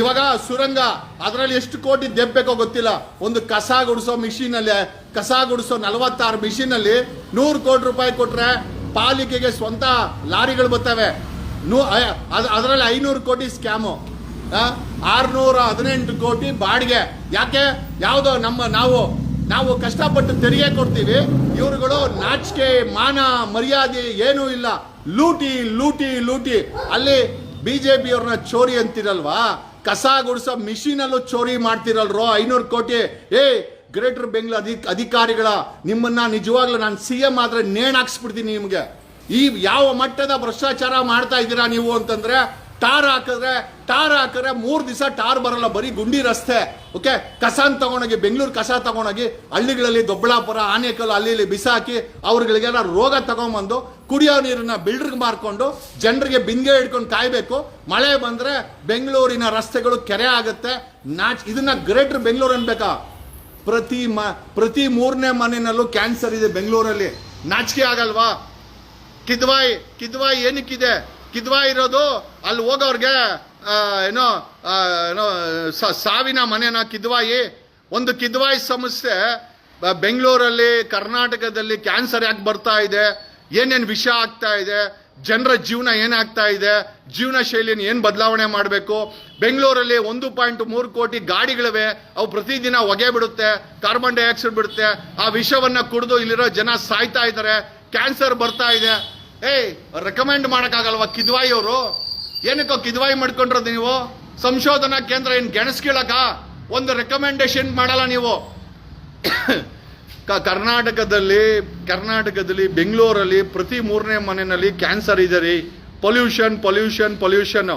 [SPEAKER 1] ಇವಾಗ ಸುರಂಗ, ಅದರಲ್ಲಿ ಎಷ್ಟು ಕೋಟಿ ದೆಬ್ಬೇಕೋ ಗೊತ್ತಿಲ್ಲ. ಒಂದು ಕಸ ಗುಡಿಸೋ ಮಿಷಿನಲ್ಲಿ, ಕಸ ಗುಡಿಸೋ ನಲವತ್ತಾರು ಮಿಷಿನಲ್ಲಿ ನೂರು ಕೋಟಿ ರೂಪಾಯಿ ಕೊಟ್ರೆ ಪಾಲಿಕೆಗೆ ಸ್ವಂತ ಲಾರಿಗಳು ಬರ್ತವೆ. ಅದರಲ್ಲಿ ಐನೂರು ಕೋಟಿ ಸ್ಕ್ಯಾಮು. ಆರ್ನೂರ ಹದಿನೆಂಟು ಕೋಟಿ ಬಾಡಿಗೆ. ಯಾಕೆ? ಯಾವುದೋ ನಮ್ಮ ನಾವು ನಾವು ಕಷ್ಟಪಟ್ಟು ತೆರಿಗೆ ಕೊಡ್ತೀವಿ. ಇವರುಗಳು ನಾಚಿಕೆ, ಮಾನ, ಮರ್ಯಾದೆ ಏನೂ ಇಲ್ಲ. ಲೂಟಿ ಲೂಟಿ ಲೂಟಿ. ಅಲ್ಲಿ ಬಿಜೆಪಿ ಪಿಯವ್ರನ್ನ ಚೋರಿ ಅಂತಿರಲ್ವಾ? ಕಸ ಗುಡಿಸೋ ಮಿಷಿನಲ್ಲೂ ಚೋರಿ ಮಾಡ್ತಿರಲ್ರೋ ಐನೂರು ಕೋಟಿ? ಏ, ಗ್ರೇಟರ್ ಬೆಂಗಳೂರು ಅಧಿ, ಅಧಿಕಾರಿಗಳ, ನಿಮ್ಮನ್ನ ನಿಜವಾಗ್ಲೂ ನಾನು ಸಿ ಎಂ ಆದರೆ ನೇಣಾಕ್ಸ್ಬಿಡ್ತೀನಿ ನಿಮಗೆ. ಈ ಯಾವ ಮಟ್ಟದ ಭ್ರಷ್ಟಾಚಾರ ಮಾಡ್ತಾ ಇದ್ದೀರಾ ನೀವು ಅಂತಂದ್ರೆ ಟಾರ್ ಹಾಕಿದ್ರೆ ಟಾರ್ ಹಾಕಿದ್ರೆ ಮೂರು ದಿವಸ ಟಾರ್ ಬರಲ್ಲ, ಬರೀ ಗುಂಡಿ ರಸ್ತೆ ಓಕೆ ಕಸಾನ್ ತಗೊಂಡೋಗಿ, ಬೆಂಗಳೂರು ಕಸ ತಗೊಂಡೋಗಿ, ಹಳ್ಳಿಗಳಲ್ಲಿ ದೊಬ್ಬಳಾಪುರ, ಆನೇಕಲ್ಲು ಅಲ್ಲಿ ಇಲ್ಲಿ ಬಿಸಾಕಿ, ಅವ್ರಗಳಿಗೆಲ್ಲ ರೋಗ ತಗೊಂಬಂದು, ಕುಡಿಯೋ ನೀರನ್ನ ಬಿಲ್ಡ್ರಿಗೆ ಮಾರ್ಕೊಂಡು, ಜನರಿಗೆ ಬಿಂದಿಗೆ ಹಿಡ್ಕೊಂಡು ಕಾಯಬೇಕು. ಮಳೆ ಬಂದ್ರೆ ಬೆಂಗಳೂರಿನ ರಸ್ತೆಗಳು ಕೆರೆ ಆಗುತ್ತೆ. ನಾಚ್, ಇದನ್ನ ಗ್ರೇಟರ್ ಬೆಂಗಳೂರು ಅನ್ಬೇಕಾ? ಪ್ರತಿ ಮ, ಪ್ರತಿ ಮೂರನೇ ಮನೆಯಲ್ಲೂ ಕ್ಯಾನ್ಸರ್ ಇದೆ ಬೆಂಗಳೂರಲ್ಲಿ. ನಾಚಿಕೆ ಆಗಲ್ವಾ? ಕಿದ್ವಾಯಿ ಕಿದ್ವಾಯಿ ಏನಕ್ಕಿದೆ? ಕಿದ್ವಾಯಿ ಇರೋದು, ಅಲ್ಲಿ ಹೋಗೋರಿಗೆ ಏನೋ ಏನೋ ಸಾವಿನ ಮನೆನ ಕಿದ್ವಾಯಿ. ಒಂದು ಕಿದ್ವಾಯಿ ಬ- ಬೆಂಗಳೂರಲ್ಲಿ, ಕರ್ನಾಟಕದಲ್ಲಿ ಕ್ಯಾನ್ಸರ್ ಯಾಕೆ ಬರ್ತಾ ಇದೆ, ಏನೇನು ವಿಷ ಆಗ್ತಾ ಇದೆ, ಜನರ ಜೀವನ ಏನಾಗ್ತಾ ಇದೆ, ಜೀವನ ಶೈಲಿಯನ್ನು ಏನು ಬದಲಾವಣೆ ಮಾಡಬೇಕು. ಬೆಂಗಳೂರಲ್ಲಿ ಒಂದು ಪಾಯಿಂಟ್ ಮೂರು ಕೋಟಿ ಗಾಡಿಗಳಿವೆ, ಅವು ಪ್ರತಿದಿನ ಹೊಗೆ ಬಿಡುತ್ತೆ, ಕಾರ್ಬನ್ ಡೈಆಕ್ಸೈಡ್ ಬಿಡುತ್ತೆ. ಆ ವಿಷವನ್ನು ಕುಡಿದು ಇಲ್ಲಿರೋ ಜನ ಸಾಯ್ತಾ ಇದ್ದಾರೆ, ಕ್ಯಾನ್ಸರ್ ಬರ್ತಾ ಇದೆ. ಏಯ್ ರೆಕಮೆಂಡ್ ಮಾಡೋಕ್ಕಾಗಲ್ವ ಕಿದ್ವಾಯಿ ಅವರು ಏನಕ್ಕೋ ಕಿದ್ವಾಯಿ ಮಾಡ್ಕೊಂಡಿರೋದು ನೀವು? ಸಂಶೋಧನಾ ಕೇಂದ್ರ ಏನು ಗೆಣಸ್ಕೀಳಕ ಒಂದು ರೆಕಮೆಂಡೇಶನ್ ಮಾಡಲ್ಲ ನೀವು. ಕರ್ನಾಟಕದಲ್ಲಿ ಕರ್ನಾಟಕದಲ್ಲಿ, ಬೆಂಗಳೂರಲ್ಲಿ ಪ್ರತಿ ಮೂರನೇ ಮನೆಯಲ್ಲಿ ಕ್ಯಾನ್ಸರ್ ಇದೆ ರೀ ಪೊಲ್ಯೂಷನ್ ಪೊಲ್ಯೂಷನ್ ಪೊಲ್ಯೂಷನ್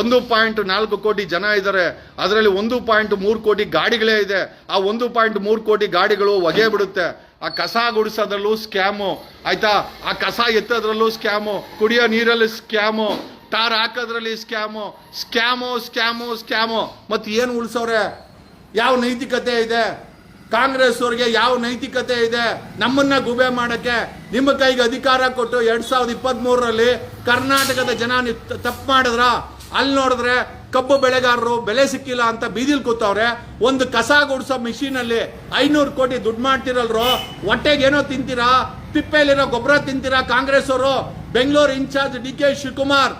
[SPEAKER 1] ಒಂದು ಪಾಯಿಂಟ್ ನಾಲ್ಕು ಕೋಟಿ ಜನ ಇದ್ದಾರೆ. ಅದರಲ್ಲಿ ಒಂದು ಪಾಯಿಂಟ್ ಮೂರು ಕೋಟಿ ಗಾಡಿಗಳೇ ಇದೆ. ಆ ಒಂದು ಪಾಯಿಂಟ್ ಮೂರು ಕೋಟಿ ಗಾಡಿಗಳು ಒಗೆ ಬಿಡುತ್ತೆ ಆ ಕಸ ಗುಡಿಸೋದ್ರಲ್ಲೂ ಸ್ಕ್ಯಾಮು. ಆಯ್ತಾ? ಆ ಕಸ ಎತ್ತೋದ್ರಲ್ಲೂ ಸ್ಕ್ಯಾಮು. ಕುಡಿಯೋ ನೀರಲ್ಲಿ ಸ್ಕ್ಯಾಮು. ಟಾರ್ ಹಾಕೋದ್ರಲ್ಲಿ ಸ್ಕ್ಯಾಮು. Scam scam scam. ಮತ್ತೆ ಏನು ಉಳಿಸೋರೆ ಯಾವ ನೈತಿಕತೆ ಇದೆ? ಕಾಂಗ್ರೆಸ್ ಅವ್ರಿಗೆ ಯಾವ ನೈತಿಕತೆ ಇದೆ? ನಮ್ಮನ್ನ ಗುಬೆ ಮಾಡಕ್ಕೆ ನಿಮ್ಮ ಕೈಗೆ ಅಧಿಕಾರ ಕೊಟ್ಟು ಎರಡು ಸಾವಿರದ ಇಪ್ಪತ್ತ್ ಮೂರರಲ್ಲಿ ಕರ್ನಾಟಕದ ಜನ ತಪ್ಪು ಮಾಡಿದ್ರ? ಅಲ್ಲಿ ನೋಡಿದ್ರೆ ಕಬ್ಬು ಬೆಳೆಗಾರರು ಬೆಲೆ ಸಿಕ್ಕಿಲ್ಲ ಅಂತ ಬೀದಿಲ್ ಕೂತವ್ರೆ, ಒಂದು ಕಸ ಗುಡಿಸೋ ಮಿಷಿನಲ್ಲಿ ಐನೂರು ಕೋಟಿ ದುಡ್ಡು ಮಾಡ್ತಿರಲ್ರು, ಹೊಟ್ಟೆಗೆ ಏನೋ ತಿಂತೀರಾ? ತಿಪ್ಪೆಲಿರೋ ಗೊಬ್ಬರ ತಿಂತೀರಾ ಕಾಂಗ್ರೆಸ್ ಅವರು? Bengaluru in charge D K Shivakumar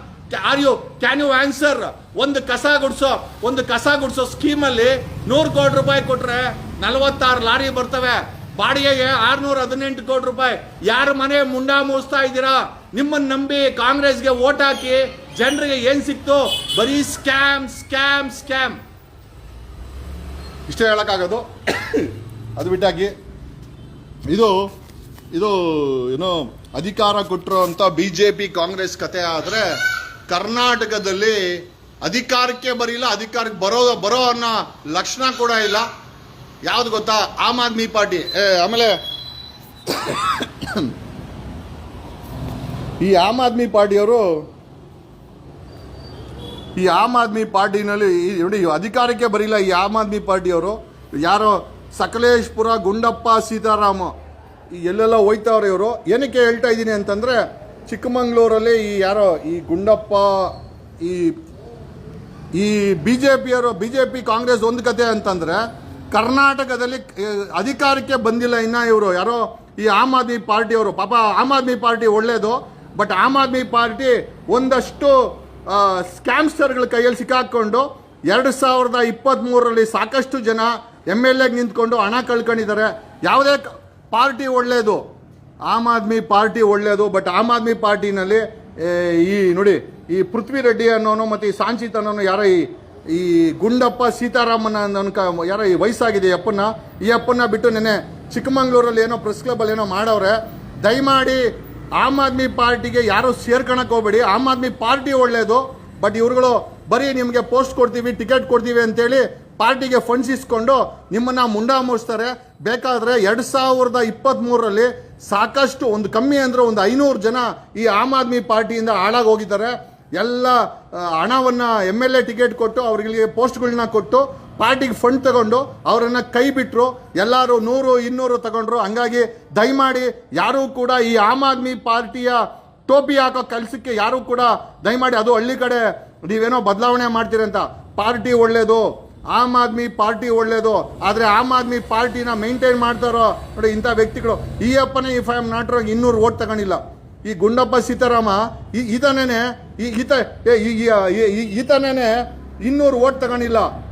[SPEAKER 1] are you can you answer ಒಂದು ಕಸ ಗುಡಿಸೋ, ಒಂದು ಕಸ ಗುಡಿಸೋ ಸ್ಕೀಮ್ ಅಲ್ಲಿ ನೂರು ಕೋಟಿ ರೂಪಾಯಿ ಕೊಟ್ರೆ ನಲವತ್ತಾರು ಲಾರಿ ಬರ್ತವೆ. ಬಾಡಿಗೆಗೆ ಆರ್ನೂರ ಹದಿನೆಂಟು ಕೋಟಿ ರೂಪಾಯಿ. ಯಾರ ಮನೆ ಮುಂಡಾ ಮೂಸ್ತಾ ಇದ್ದೀರಾ? ನಿಮ್ಮನ್ನ ನಂಬಿ ಕಾಂಗ್ರೆಸ್ಗೆ ಓಟ್ ಹಾಕಿ ಜನರಿಗೆ ಏನ್ ಸಿಕ್ತು ಬರೀ ಸ್ಕ್ಯಾಮ್ ಸ್ಕ್ಯಾಮ್ ಸ್ಕ್ಯಾಮ್. ಇಷ್ಟೇ ಹೇಳಕ್ಕಾಗೋದು. ಅದು ಬಿಟ್ಟಾಗಿ ಇದು ಇದು ಏನೋ ಅಧಿಕಾರ ಕೊಟ್ಟರು ಅಂತ ಬಿ ಜೆ ಪಿ ಕಾಂಗ್ರೆಸ್ ಕತೆ ಆದರೆ ಕರ್ನಾಟಕದಲ್ಲಿ ಅಧಿಕಾರಕ್ಕೆ ಬರೀಲ್ಲ, ಅಧಿಕಾರಕ್ಕೆ ಬರೋ ಬರೋ ಅನ್ನೋ ಲಕ್ಷಣ ಕೂಡ ಇಲ್ಲ. ಯಾವ್ದು ಗೊತ್ತಾ? ಆಮ್ ಆದ್ಮಿ ಪಾರ್ಟಿ. ಆಮೇಲೆ ಈ ಆಮ್ ಆದ್ಮಿ ಪಾರ್ಟಿಯವರು ಈ ಆಮ್ ಆದ್ಮಿ ಪಾರ್ಟಿನಲ್ಲಿ ನೋಡಿ, ಅಧಿಕಾರಕ್ಕೆ ಬರೀಲ್ಲ ಈ ಆಮ್ ಆದ್ಮಿ ಪಾರ್ಟಿಯವರು. ಯಾರೋ ಸಕಲೇಶ್ಪುರ, ಗುಂಡಪ್ಪ, ಸೀತಾರಾಮ ಎಲ್ಲೆಲ್ಲ ಹೋಯ್ತಾವ್ರೆ ಇವರು. ಏನಕ್ಕೆ ಹೇಳ್ತಾ ಇದ್ದೀನಿ ಅಂತಂದರೆ, ಚಿಕ್ಕಮಂಗ್ಳೂರಲ್ಲಿ ಈ ಯಾರೋ ಈ ಗುಂಡಪ್ಪ, ಈ ಈ ಬಿ ಜೆ ಪಿಯವರು ಬಿ ಜೆ ಪಿ ಕಾಂಗ್ರೆಸ್ ಒಂದು ಕತೆ ಅಂತಂದರೆ, ಕರ್ನಾಟಕದಲ್ಲಿ ಅಧಿಕಾರಕ್ಕೆ ಬಂದಿಲ್ಲ ಇನ್ನು ಇವರು. ಯಾರೋ ಈ ಆಮ್ ಆದ್ಮಿ ಪಾರ್ಟಿಯವರು. ಪಾಪ ಆಮ್ ಆದ್ಮಿ ಪಾರ್ಟಿ ಒಳ್ಳೇದು, ಬಟ್ ಆಮ್ ಆದ್ಮಿ ಪಾರ್ಟಿ ಒಂದಷ್ಟು ಸ್ಕ್ಯಾಮ್ಸ್ಟರ್ಗಳ ಕೈಯಲ್ಲಿ ಸಿಕ್ಕಾಕ್ಕೊಂಡು ಎರಡು ಸಾವಿರದ ಇಪ್ಪತ್ತ್ಮೂರರಲ್ಲಿ ಸಾಕಷ್ಟು ಜನ ಎಂ ಎಲ್ ಎಗೆ ನಿಂತ್ಕೊಂಡು ಹಣ ಕಳ್ಕೊಂಡಿದ್ದಾರೆ. ಯಾವುದೇ ಪಾರ್ಟಿ ಒಳ್ಳೆಯದು ಆಮ್ ಆದ್ಮಿ ಪಾರ್ಟಿ ಒಳ್ಳೆಯದು ಬಟ್ ಆಮ್ ಆದ್ಮಿ ಪಾರ್ಟಿನಲ್ಲಿ ಈ ನೋಡಿ, ಈ ಪೃಥ್ವಿ ರೆಡ್ಡಿ ಅನ್ನೋನು ಮತ್ತು ಈ ಸಾಂಚಿತ್ ಅನ್ನೋನು ಯಾರ ಈ ಈ ಗುಂಡಪ್ಪ ಸೀತಾರಾಮನ ಅನ್ಕ ಯಾರ ಈ ವಯಸ್ಸಾಗಿದೆ ಈ ಈ ಅಪ್ಪನ ಬಿಟ್ಟು ನೆನೆ ಚಿಕ್ಕಮಂಗ್ಳೂರಲ್ಲಿ ಏನೋ ಪ್ರೆಸ್ ಕ್ಲಬ್ಬಲ್ಲಿ ಏನೋ ಮಾಡವ್ರೆ. ದಯಮಾಡಿ ಆಮ್ ಆದ್ಮಿ ಪಾರ್ಟಿಗೆ ಯಾರು ಸೇರ್ಕೊಳಕ್ ಹೋಗ್ಬೇಡಿ. ಆಮ್ ಆದ್ಮಿ ಪಾರ್ಟಿ ಒಳ್ಳೇದು, ಬಟ್ ಇವ್ರುಗಳು ಬರೀ ನಿಮಗೆ ಪೋಸ್ಟ್ ಕೊಡ್ತೀವಿ, ಟಿಕೆಟ್ ಕೊಡ್ತೀವಿ ಅಂತೇಳಿ ಪಾರ್ಟಿಗೆ ಫಂಡ್ಸ್ ಇಸ್ಕೊಂಡು ನಿಮ್ಮನ್ನ ಮುಂಡಾ ಮೂಡಿಸ್ತಾರೆ ಬೇಕಾದ್ರೆ ಎರಡು ಸಾವಿರದ ಇಪ್ಪತ್ತ್ಮೂರರಲ್ಲಿ ಸಾಕಷ್ಟು ಒಂದು ಕಮ್ಮಿ ಅಂದ್ರೆ ಒಂದು ಐನೂರು ಜನ ಈ ಆಮ್ ಆದ್ಮಿ ಪಾರ್ಟಿಯಿಂದ ಹಾಳಾಗಿ ಹೋಗಿದ್ದಾರೆ. ಎಲ್ಲ ಹಣವನ್ನು ಎಂ ಎಲ್ ಎ ಟಿಕೆಟ್ ಕೊಟ್ಟು ಅವ್ರಿಗೆ ಪೋಸ್ಟ್ಗಳನ್ನ ಕೊಟ್ಟು ಪಾರ್ಟಿಗೆ ಫಂಡ್ ತಗೊಂಡು ಅವರನ್ನು ಕೈ ಬಿಟ್ಟರು ಎಲ್ಲರೂ ನೂರು, ಇನ್ನೂರು ತಗೊಂಡ್ರು. ಹಂಗಾಗಿ ದಯಮಾಡಿ ಯಾರೂ ಕೂಡ ಈ ಆಮ್ ಆದ್ಮಿ ಪಾರ್ಟಿಯ ಟೋಪಿ ಹಾಕೋ ಕೆಲಸಕ್ಕೆ ಯಾರೂ ಕೂಡ ದಯಮಾಡಿ ಅದು ಹಳ್ಳಿ ಕಡೆ ನೀವೇನೋ ಬದಲಾವಣೆ ಮಾಡ್ತೀರಂತ ಪಾರ್ಟಿ ಒಳ್ಳೇದು, ಆಮ್ ಆದ್ಮಿ ಪಾರ್ಟಿ ಒಳ್ಳೇದು. ಆದರೆ ಆಮ್ ಆದ್ಮಿ ಪಾರ್ಟಿನ ಮೇಂಟೈನ್ ಮಾಡ್ತಾರೋ ನೋಡಿ ಇಂಥ ವ್ಯಕ್ತಿಗಳು. ಈ ಅಪ್ಪನೇ ಐ ಆಮ್ ನಾಟ್ರೋ ಇನ್ನೂರು ಓಟ್ ತಗೊಂಡಿಲ್ಲ. ಈ ಗುಂಡಪ್ಪ ಸೀತಾರಾಮ, ಈ- ಈತನೇ ಈ ಈತ ಈತನೇ ಇನ್ನೂರು ಓಟ್ ತಗೊಂಡಿಲ್ಲ.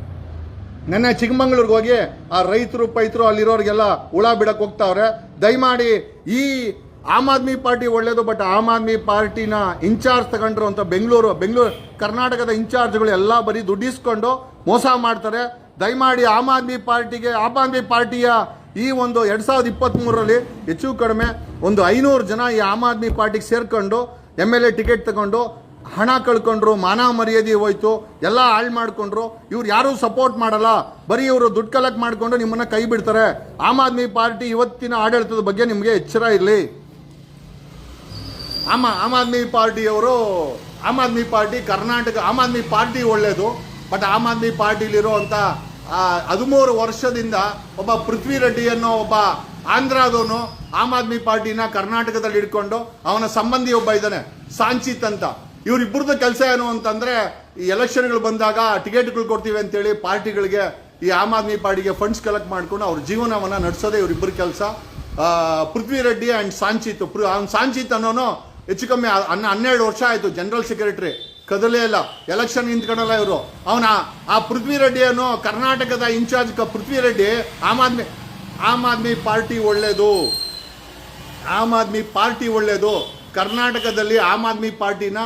[SPEAKER 1] ನೆನ್ನೆ ಚಿಕ್ಕಮಂಗ್ಳೂರ್ಗೆ ಹೋಗಿ ಆ ರೈತರು ಪೈತರು ಅಲ್ಲಿರೋರಿಗೆಲ್ಲ ಹುಳ ಬಿಡಕ್ಕೆ ಹೋಗ್ತಾವ್ರೆ. ದಯಮಾಡಿ ಈ ಆಮ್ ಆದ್ಮಿ ಪಾರ್ಟಿ ಒಳ್ಳೇದು, ಬಟ್ ಆಮ್ ಆದ್ಮಿ ಪಾರ್ಟಿನ ಇನ್ಚಾರ್ಜ್ ತಗೊಂಡ್ರು ಅಂತ ಬೆಂಗಳೂರು ಬೆಂಗಳೂರು ಕರ್ನಾಟಕದ ಇನ್ಚಾರ್ಜ್ಗಳು ಎಲ್ಲ ಬರೀ ದುಡ್ಡಿಸ್ಕೊಂಡು ಮೋಸ ಮಾಡ್ತಾರೆ. ದಯಮಾಡಿ ಆಮ್ ಆದ್ಮಿ ಪಾರ್ಟಿಗೆ, ಆಮ್ ಆದ್ಮಿ ಪಾರ್ಟಿಯ ಈ ಒಂದು ಎರಡು ಸಾವಿರದ ಇಪ್ಪತ್ತ್ಮೂರರಲ್ಲಿ ಹೆಚ್ಚು ಕಡಿಮೆ ಒಂದು ಐನೂರು ಜನ ಈ ಆಮ್ ಆದ್ಮಿ ಪಾರ್ಟಿಗೆ ಸೇರ್ಕೊಂಡು ಎಂ ಎಲ್ ಎ ಟಿಕೆಟ್ ತಗೊಂಡು ಹಣ ಕಳ್ಕೊಂಡ್ರು, ಮಾನ ಮರ್ಯಾದೆ ಹೋಯ್ತು, ಎಲ್ಲ ಹಾಳು ಮಾಡ್ಕೊಂಡ್ರು, ಇವ್ರು ಯಾರೂ ಸಪೋರ್ಟ್ ಮಾಡಲ್ಲ. ಬರೀ ಇವರು ದುಡ್ಡು ಕಲೆಕ್ಟ್ ಮಾಡಿಕೊಂಡು ನಿಮ್ಮನ್ನ ಕೈ ಬಿಡ್ತಾರೆ. ಆಮ್ ಆದ್ಮಿ ಪಾರ್ಟಿ ಇವತ್ತಿನ ಆಡಳಿತದ ಬಗ್ಗೆ ನಿಮಗೆ ಎಚ್ಚರ ಇರಲಿ. ಆಮ, ಆಮ್ ಆದ್ಮಿ ಪಾರ್ಟಿಯವರು, ಆಮ್ ಆದ್ಮಿ ಪಾರ್ಟಿ ಕರ್ನಾಟಕ, ಆಮ್ ಆದ್ಮಿ ಪಾರ್ಟಿ ಒಳ್ಳೆಯದು ಬಟ್ ಆಮ್ ಆದ್ಮಿ ಪಾರ್ಟಿಲಿರುವಂಥ ಹದಿಮೂರು ವರ್ಷದಿಂದ ಒಬ್ಬ ಪೃಥ್ವಿ ರೆಡ್ಡಿ ಅನ್ನೋ ಒಬ್ಬ ಆಂಧ್ರದವನು ಆಮ್ ಆದ್ಮಿ ಪಾರ್ಟಿನ ಕರ್ನಾಟಕದಲ್ಲಿ ಇಟ್ಕೊಂಡು ಅವನ ಸಂಬಂಧಿ ಒಬ್ಬ ಇದ್ದಾನೆ, ಸಾಂಚಿತ್ ಅಂತ. ಇವರಿಬ್ಬರದ್ದು ಕೆಲಸ ಏನು ಅಂತಂದ್ರೆ, ಈ ಎಲೆಕ್ಷನ್ಗಳು ಬಂದಾಗ ಟಿಕೆಟ್ಗಳು ಕೊಡ್ತೀವಿ ಅಂತೇಳಿ ಪಾರ್ಟಿಗಳಿಗೆ ಈ ಆಮ್ ಆದ್ಮಿ ಪಾರ್ಟಿಗೆ ಫಂಡ್ಸ್ ಕಲೆಕ್ಟ್ ಮಾಡ್ಕೊಂಡು ಅವ್ರ ಜೀವನವನ್ನ ನಡೆಸೋದೇ ಇವರಿಬ್ಬರ ಕೆಲಸ. ಪೃಥ್ವಿ ರೆಡ್ಡಿ ಅಂಡ್ ಸಾಂಚಿತ್ ಅವ್ನ್ ಸಾಂಚಿತ್ ಅನ್ನೋನು ಹೆಚ್ಚು ಕಮ್ಮಿ ಹನ್ನೆರಡು ವರ್ಷ ಆಯ್ತು ಜನರಲ್ ಸೆಕ್ರೆಟರಿ ಕದಲೇ ಇಲ್ಲ. ಎಲೆಕ್ಷನ್ ನಿಂತ್ಕೊಳ್ಳಲ್ಲ ಇವರು. ಅವನ ಆ ಪೃಥ್ವಿ ರೆಡ್ಡಿ ಅನ್ನೋ ಕರ್ನಾಟಕದ in charge Prithvi Reddy Aam Aadmi Aam Aadmi party ಒಳ್ಳೇದು. ಆಮ್ ಆದ್ಮಿ ಪಾರ್ಟಿ ಒಳ್ಳೇದು. ಕರ್ನಾಟಕದಲ್ಲಿ ಆಮ್ ಆದ್ಮಿ ಪಾರ್ಟಿನ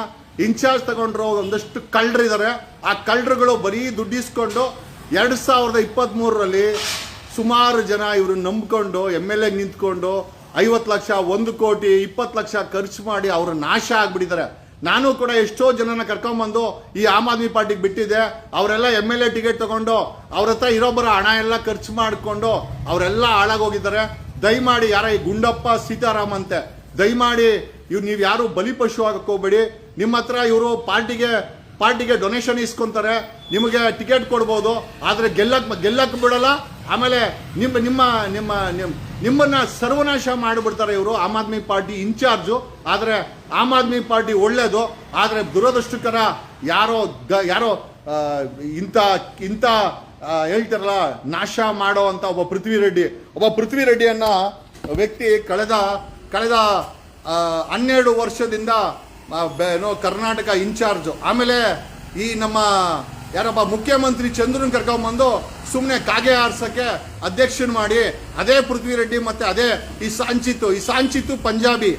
[SPEAKER 1] ಇನ್ಚಾರ್ಜ್ ತಗೊಂಡ್ರು ಒಂದಷ್ಟು ಕಳ್ಳರಿದ್ದಾರೆ ಆ ಕಳ್ಳರುಗಳು ಬರೀ ದುಡ್ಡಿಸ್ಕೊಂಡು ಎರಡು ಸಾವಿರದ ಇಪ್ಪತ್ತ್ಮೂರರಲ್ಲಿ ಸುಮಾರು ಜನ ಇವ್ರನ್ನ ನಂಬ್ಕೊಂಡು ಎಂ ಎಲ್ ಎ ನಿಂತ್ಕೊಂಡು ಐವತ್ತು ಲಕ್ಷ, ಒಂದು ಕೋಟಿ, ಇಪ್ಪತ್ತು ಲಕ್ಷ ಖರ್ಚು ಮಾಡಿ ಅವರು ನಾಶ ಆಗ್ಬಿಟ್ಟಿದ್ದಾರೆ. ನಾನು ಕೂಡ ಎಷ್ಟೋ ಜನನ ಕರ್ಕೊಂಬಂದು ಈ ಆಮ್ ಆದ್ಮಿ ಪಾರ್ಟಿಗೆ ಬಿಟ್ಟಿದ್ದೆ ಅವರೆಲ್ಲ ಎಂ ಎಲ್ ಎ ಟಿಕೆಟ್ ತಗೊಂಡು ಅವ್ರ ಹತ್ರ ಇರೋಬ್ಬರ ಹಣ ಎಲ್ಲ ಖರ್ಚು ಮಾಡಿಕೊಂಡು ಅವರೆಲ್ಲ ಹಾಳಾಗೋಗಿದ್ದಾರೆ. ದಯಮಾಡಿ ಯಾರ ಈ ಗುಂಡಪ್ಪ, ಸೀತಾರಾಮ್ ಅಂತೆ, ದಯಮಾಡಿ ಇವ್ ನೀವು ಯಾರು ಬಲಿಪಶು ಆಗಕ್ಕೆ ಹೋಗ್ಬೇಡಿ. ನಿಮ್ಮ ಹತ್ರ ಇವರು ಪಾರ್ಟಿಗೆ ಪಾರ್ಟಿಗೆ ಡೊನೇಷನ್ ಇಸ್ಕೊಂತಾರೆ. ನಿಮಗೆ ಟಿಕೆಟ್ ಕೊಡ್ಬೋದು. ಆದರೆ ಗೆಲ್ಲಕ್ಕೆ ಗೆಲ್ಲಕ್ಕೆ ಬಿಡಲ್ಲ. ಆಮೇಲೆ ನಿಮ್ಮ ನಿಮ್ಮ ನಿಮ್ಮ ನಿಮ್ಮ ನಿಮ್ಮನ್ನ ಸರ್ವನಾಶ ಮಾಡಿಬಿಡ್ತಾರೆ ಇವರು. Aam Aadmi party in charge. ಆದರೆ ಆಮ್ ಆದ್ಮಿ ಪಾರ್ಟಿ ಒಳ್ಳೆಯದು ಆದರೆ ದುರದೃಷ್ಟಕರ ಯಾರೋ ಗ, ಯಾರೋ ಇಂಥ ಇಂಥ ಹೇಳ್ತಾರಲ್ಲ, ನಾಶ ಮಾಡೋ ಅಂತ ಒಬ್ಬ ಪೃಥ್ವಿ ರೆಡ್ಡಿ. ಒಬ್ಬ ಪೃಥ್ವಿ ರೆಡ್ಡಿಯನ್ನ ವ್ಯಕ್ತಿ ಕಳೆದ ಕಳೆದ ಹನ್ನೆರಡು ವರ್ಷದಿಂದ ಏನೋ ಕರ್ನಾಟಕ ಇನ್ಚಾರ್ಜು. ಆಮೇಲೆ ಈ ನಮ್ಮ ಯಾರಪ್ಪ ಮುಖ್ಯಮಂತ್ರಿ ಚಂದ್ರನ್ ಕರ್ಕೊಂಬಂದು ಸುಮ್ಮನೆ ಕಾಗೆ ಆರ್ಸಕ್ಕೆ ಅಧ್ಯಕ್ಷನ್ ಮಾಡಿ, ಅದೇ ಪೃಥ್ವಿ ರೆಡ್ಡಿ ಮತ್ತೆ ಅದೇ ಈ ಸಾಂಚಿತ್ತು ಈ ಸಾಂಚಿತ್ತು ಪಂಜಾಬಿ.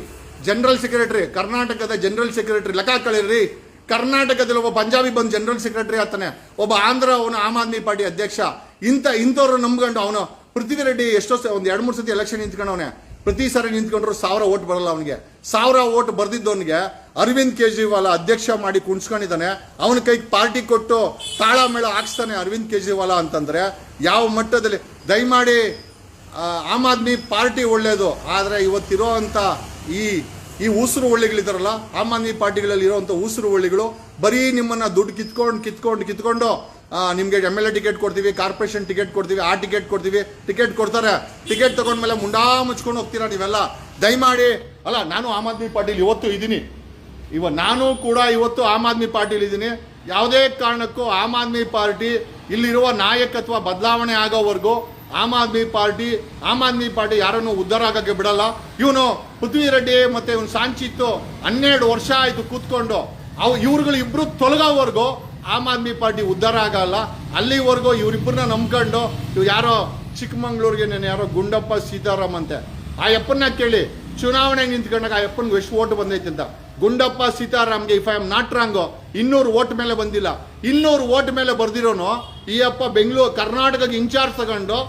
[SPEAKER 1] ಜನರಲ್ ಸೆಕ್ರೆಟರಿ, ಕರ್ನಾಟಕದ ಜನರಲ್ ಸೆಕ್ರೆಟರಿ, ಲೆಕ್ಕ ಕಳೀರಿ ಕರ್ನಾಟಕದಲ್ಲಿ ಒಬ್ಬ ಪಂಜಾಬಿ ಬಂದು ಜನರಲ್ ಸೆಕ್ರೆಟರಿ ಆಗ್ತಾನೆ. ಒಬ್ಬ ಆಂಧ್ರ, ಅವನು ಆಮ್ ಆದ್ಮಿ ಪಾರ್ಟಿ ಅಧ್ಯಕ್ಷ. ಇಂಥ ಇಂಥವ್ರು ನಂಬ್ಕೊಂಡು ಅವನು ಪೃಥ್ವಿ ರೆಡ್ಡಿ ಎಷ್ಟೋ ಒಂದು ಎರಡು ಮೂರು ಸತಿ ಎಲೆಕ್ಷನ್ ನಿಂತ್ಕೊಂಡವನೆ. ಪ್ರತಿ ಸಾರಿ ನಿಂತ್ಕೊಂಡ್ರು ಸಾವಿರ ಓಟ್ ಬರಲ್ಲ ಅವನಿಗೆ. ಸಾವಿರ ಓಟ್ ಬರ್ದಿದ್ದವನಿಗೆ ಅರವಿಂದ್ ಕೇಜ್ರಿವಾಲ ಅಧ್ಯಕ್ಷ ಮಾಡಿ ಕುಣ್ಸ್ಕೊಂಡಿದ್ದಾನೆ. ಅವನ ಕೈಗೆ ಪಾರ್ಟಿ ಕೊಟ್ಟು ತಾಳ ಮೇಳ ಹಾಕ್ಸ್ತಾನೆ ಅರವಿಂದ್ ಕೇಜ್ರಿವಾಲ ಅಂತಂದ್ರೆ ಯಾವ ಮಟ್ಟದಲ್ಲಿ? ದಯಮಾಡಿ ಆಮ್ ಆದ್ಮಿ ಪಾರ್ಟಿ ಒಳ್ಳೇದು, ಆದರೆ ಇವತ್ತಿರೋ ಅಂತ ಈ ಈ ಉಸಿರು ಒಳ್ಳೆಗಳಿದಾರಲ್ಲ ಆಮ್ ಆದ್ಮಿ ಪಾರ್ಟಿಗಳಲ್ಲಿ ಇರೋವಂಥ ಉಸಿರು ಒಳ್ಳೆಗಳು ಬರೀ ನಿಮ್ಮನ್ನ ದುಡ್ಡು ಕಿತ್ಕೊಂಡು ಕಿತ್ಕೊಂಡು ಕಿತ್ಕೊಂಡು ನಿಮ್ಗೆ ಎಂ ಎಲ್ ಎ ಟಿಕೆಟ್ ಕೊಡ್ತೀವಿ ಕಾರ್ಪೊರೇಷನ್ ಟಿಕೆಟ್ ಕೊಡ್ತೀವಿ, ಆ ಟಿಕೆಟ್ ಕೊಡ್ತೀವಿ ಟಿಕೆಟ್ ಕೊಡ್ತಾರೆ. ಟಿಕೆಟ್ ತಗೊಂಡ್ಮೇಲೆ ಮುಂಡಾ ಮುಚ್ಕೊಂಡು ಹೋಗ್ತೀರಾ ನೀವೆಲ್ಲ? ದಯಮಾಡಿ, ಅಲ್ಲ, ನಾನು ಆಮ್ ಆದ್ಮಿ ಪಾರ್ಟಿಲಿ ಇವತ್ತು ಇದ್ದೀನಿ. ಇವ ನಾನು ಕೂಡ ಇವತ್ತು ಆಮ್ ಆದ್ಮಿ ಪಾರ್ಟಿಲಿ ಇದ್ದೀನಿ. ಯಾವುದೇ ಕಾರಣಕ್ಕೂ ಆಮ್ ಆದ್ಮಿ ಪಾರ್ಟಿ ಇಲ್ಲಿರುವ ನಾಯಕತ್ವ ಬದಲಾವಣೆ ಆಗೋವರೆಗೂ ಆಮ್ ಆದ್ಮಿ ಪಾರ್ಟಿ, ಆಮ್ ಆದ್ಮಿ ಪಾರ್ಟಿ ಯಾರನ್ನು ಉದ್ಧಾರ ಆಗೋಕ್ಕೆ ಬಿಡಲ್ಲ. ಇವನು ಪೃಥ್ವಿ ರೆಡ್ಡಿ ಮತ್ತೆ ಇವನು ಸಾಂಚಿತ್ತು ಹನ್ನೆರಡು ವರ್ಷ ಆಯಿತು ಕೂತ್ಕೊಂಡು. ಅವು ಇವ್ರುಗಳು ಇಬ್ರು ತೊಲಗೋವರೆಗೂ ಆಮ್ ಆದ್ಮಿ ಪಾರ್ಟಿ ಉದ್ಧಾರ ಆಗಲ್ಲ. ಅಲ್ಲಿವರೆಗೂ ಇವರಿಬ್ಬರನ್ನ ನಂಬ್ಕೊಂಡು ಇವ್ ಯಾರೋ ಚಿಕ್ಕಮಂಗ್ಳೂರಿಗೆ ನಾನು ಯಾರೋ ಗುಂಡಪ್ಪ ಸೀತಾರಾಮ್ ಅಂತೆ. ಆ ಯಪ್ಪನ್ನ ಕೇಳಿ ಚುನಾವಣೆಗೆ ನಿಂತ್ಕೊಂಡಾಗ ಆ ಯಪ್ಪನ್ಗೆ ಎಷ್ಟು ಓಟ್ ಬಂದೈತೆ ಅಂತ. Gundappa ಸೀತಾರಾಮ್ಗೆ if I am not wrong ಇನ್ನೂರು ಓಟ್ ಮೇಲೆ ಬಂದಿಲ್ಲ. ಇನ್ನೂರು ಓಟ್ ಮೇಲೆ ಬರ್ದಿರೋನು, ಈ ಅಪ್ಪ ಬೆಂಗಳೂರು, ಕರ್ನಾಟಕಕ್ಕೆ ಇನ್ಚಾರ್ಜ್ ತಗೊಂಡು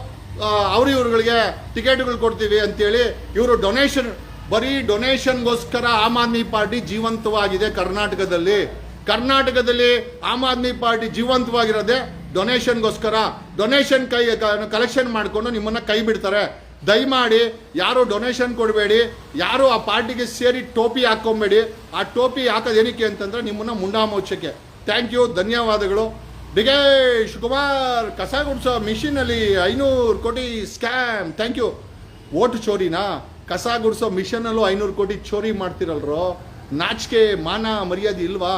[SPEAKER 1] ಅವ್ರು ಇವ್ರುಗಳಿಗೆ ಟಿಕೆಟ್ಗಳು ಕೊಡ್ತೀವಿ ಅಂತೇಳಿ ಇವರು ಡೊನೇಷನ್ ಬರೀ ಡೊನೇಷನ್ಗೋಸ್ಕರ ಆಮ್ ಆದ್ಮಿ ಪಾರ್ಟಿ ಜೀವಂತವಾಗಿದೆ ಕರ್ನಾಟಕದಲ್ಲಿ. ಕರ್ನಾಟಕದಲ್ಲಿ ಆಮ್ ಆದ್ಮಿ ಪಾರ್ಟಿ ಜೀವಂತವಾಗಿರೋದೆ ಡೊನೇಷನ್ಗೋಸ್ಕರ. ಡೊನೇಷನ್ ಕೈ ಕಲೆಕ್ಷನ್ ಮಾಡಿಕೊಂಡು ನಿಮ್ಮನ್ನು ಕೈ ಬಿಡ್ತಾರೆ. ದಯಮಾಡಿ ಯಾರು ಡೊನೇಷನ್ ಕೊಡಬೇಡಿ, ಯಾರು ಆ ಪಾರ್ಟಿಗೆ ಸೇರಿ ಟೋಪಿ ಹಾಕ್ಕೊಂಬೇಡಿ ಆ ಟೋಪಿ ಹಾಕೋದು ಏನಕ್ಕೆ ಅಂತಂದರೆ ನಿಮ್ಮನ್ನು ಮುಂಡಾಮೋಚಕ್ಕೆ ಥ್ಯಾಂಕ್ ಯು, ಧನ್ಯವಾದಗಳು. ಬಿಗೇಶ್ ಕುಮಾರ್, ಕಸ ಗುಡಿಸೋ ಮಿಷಿನಲ್ಲಿ ಐನೂರು ಕೋಟಿ ಸ್ಕ್ಯಾಮ್. Thank you. ಓಟ್ ಚೋರಿನಾ? ಕಸ ಗುಡಿಸೋ ಮಿಷನಲ್ಲೂ ಐನೂರು ಕೋಟಿ ಚೋರಿ ಮಾಡ್ತಿರಲ್ರೋ? ನಾಚಿಕೆ ಮಾನ ಮರ್ಯಾದೆ ಇಲ್ವಾ?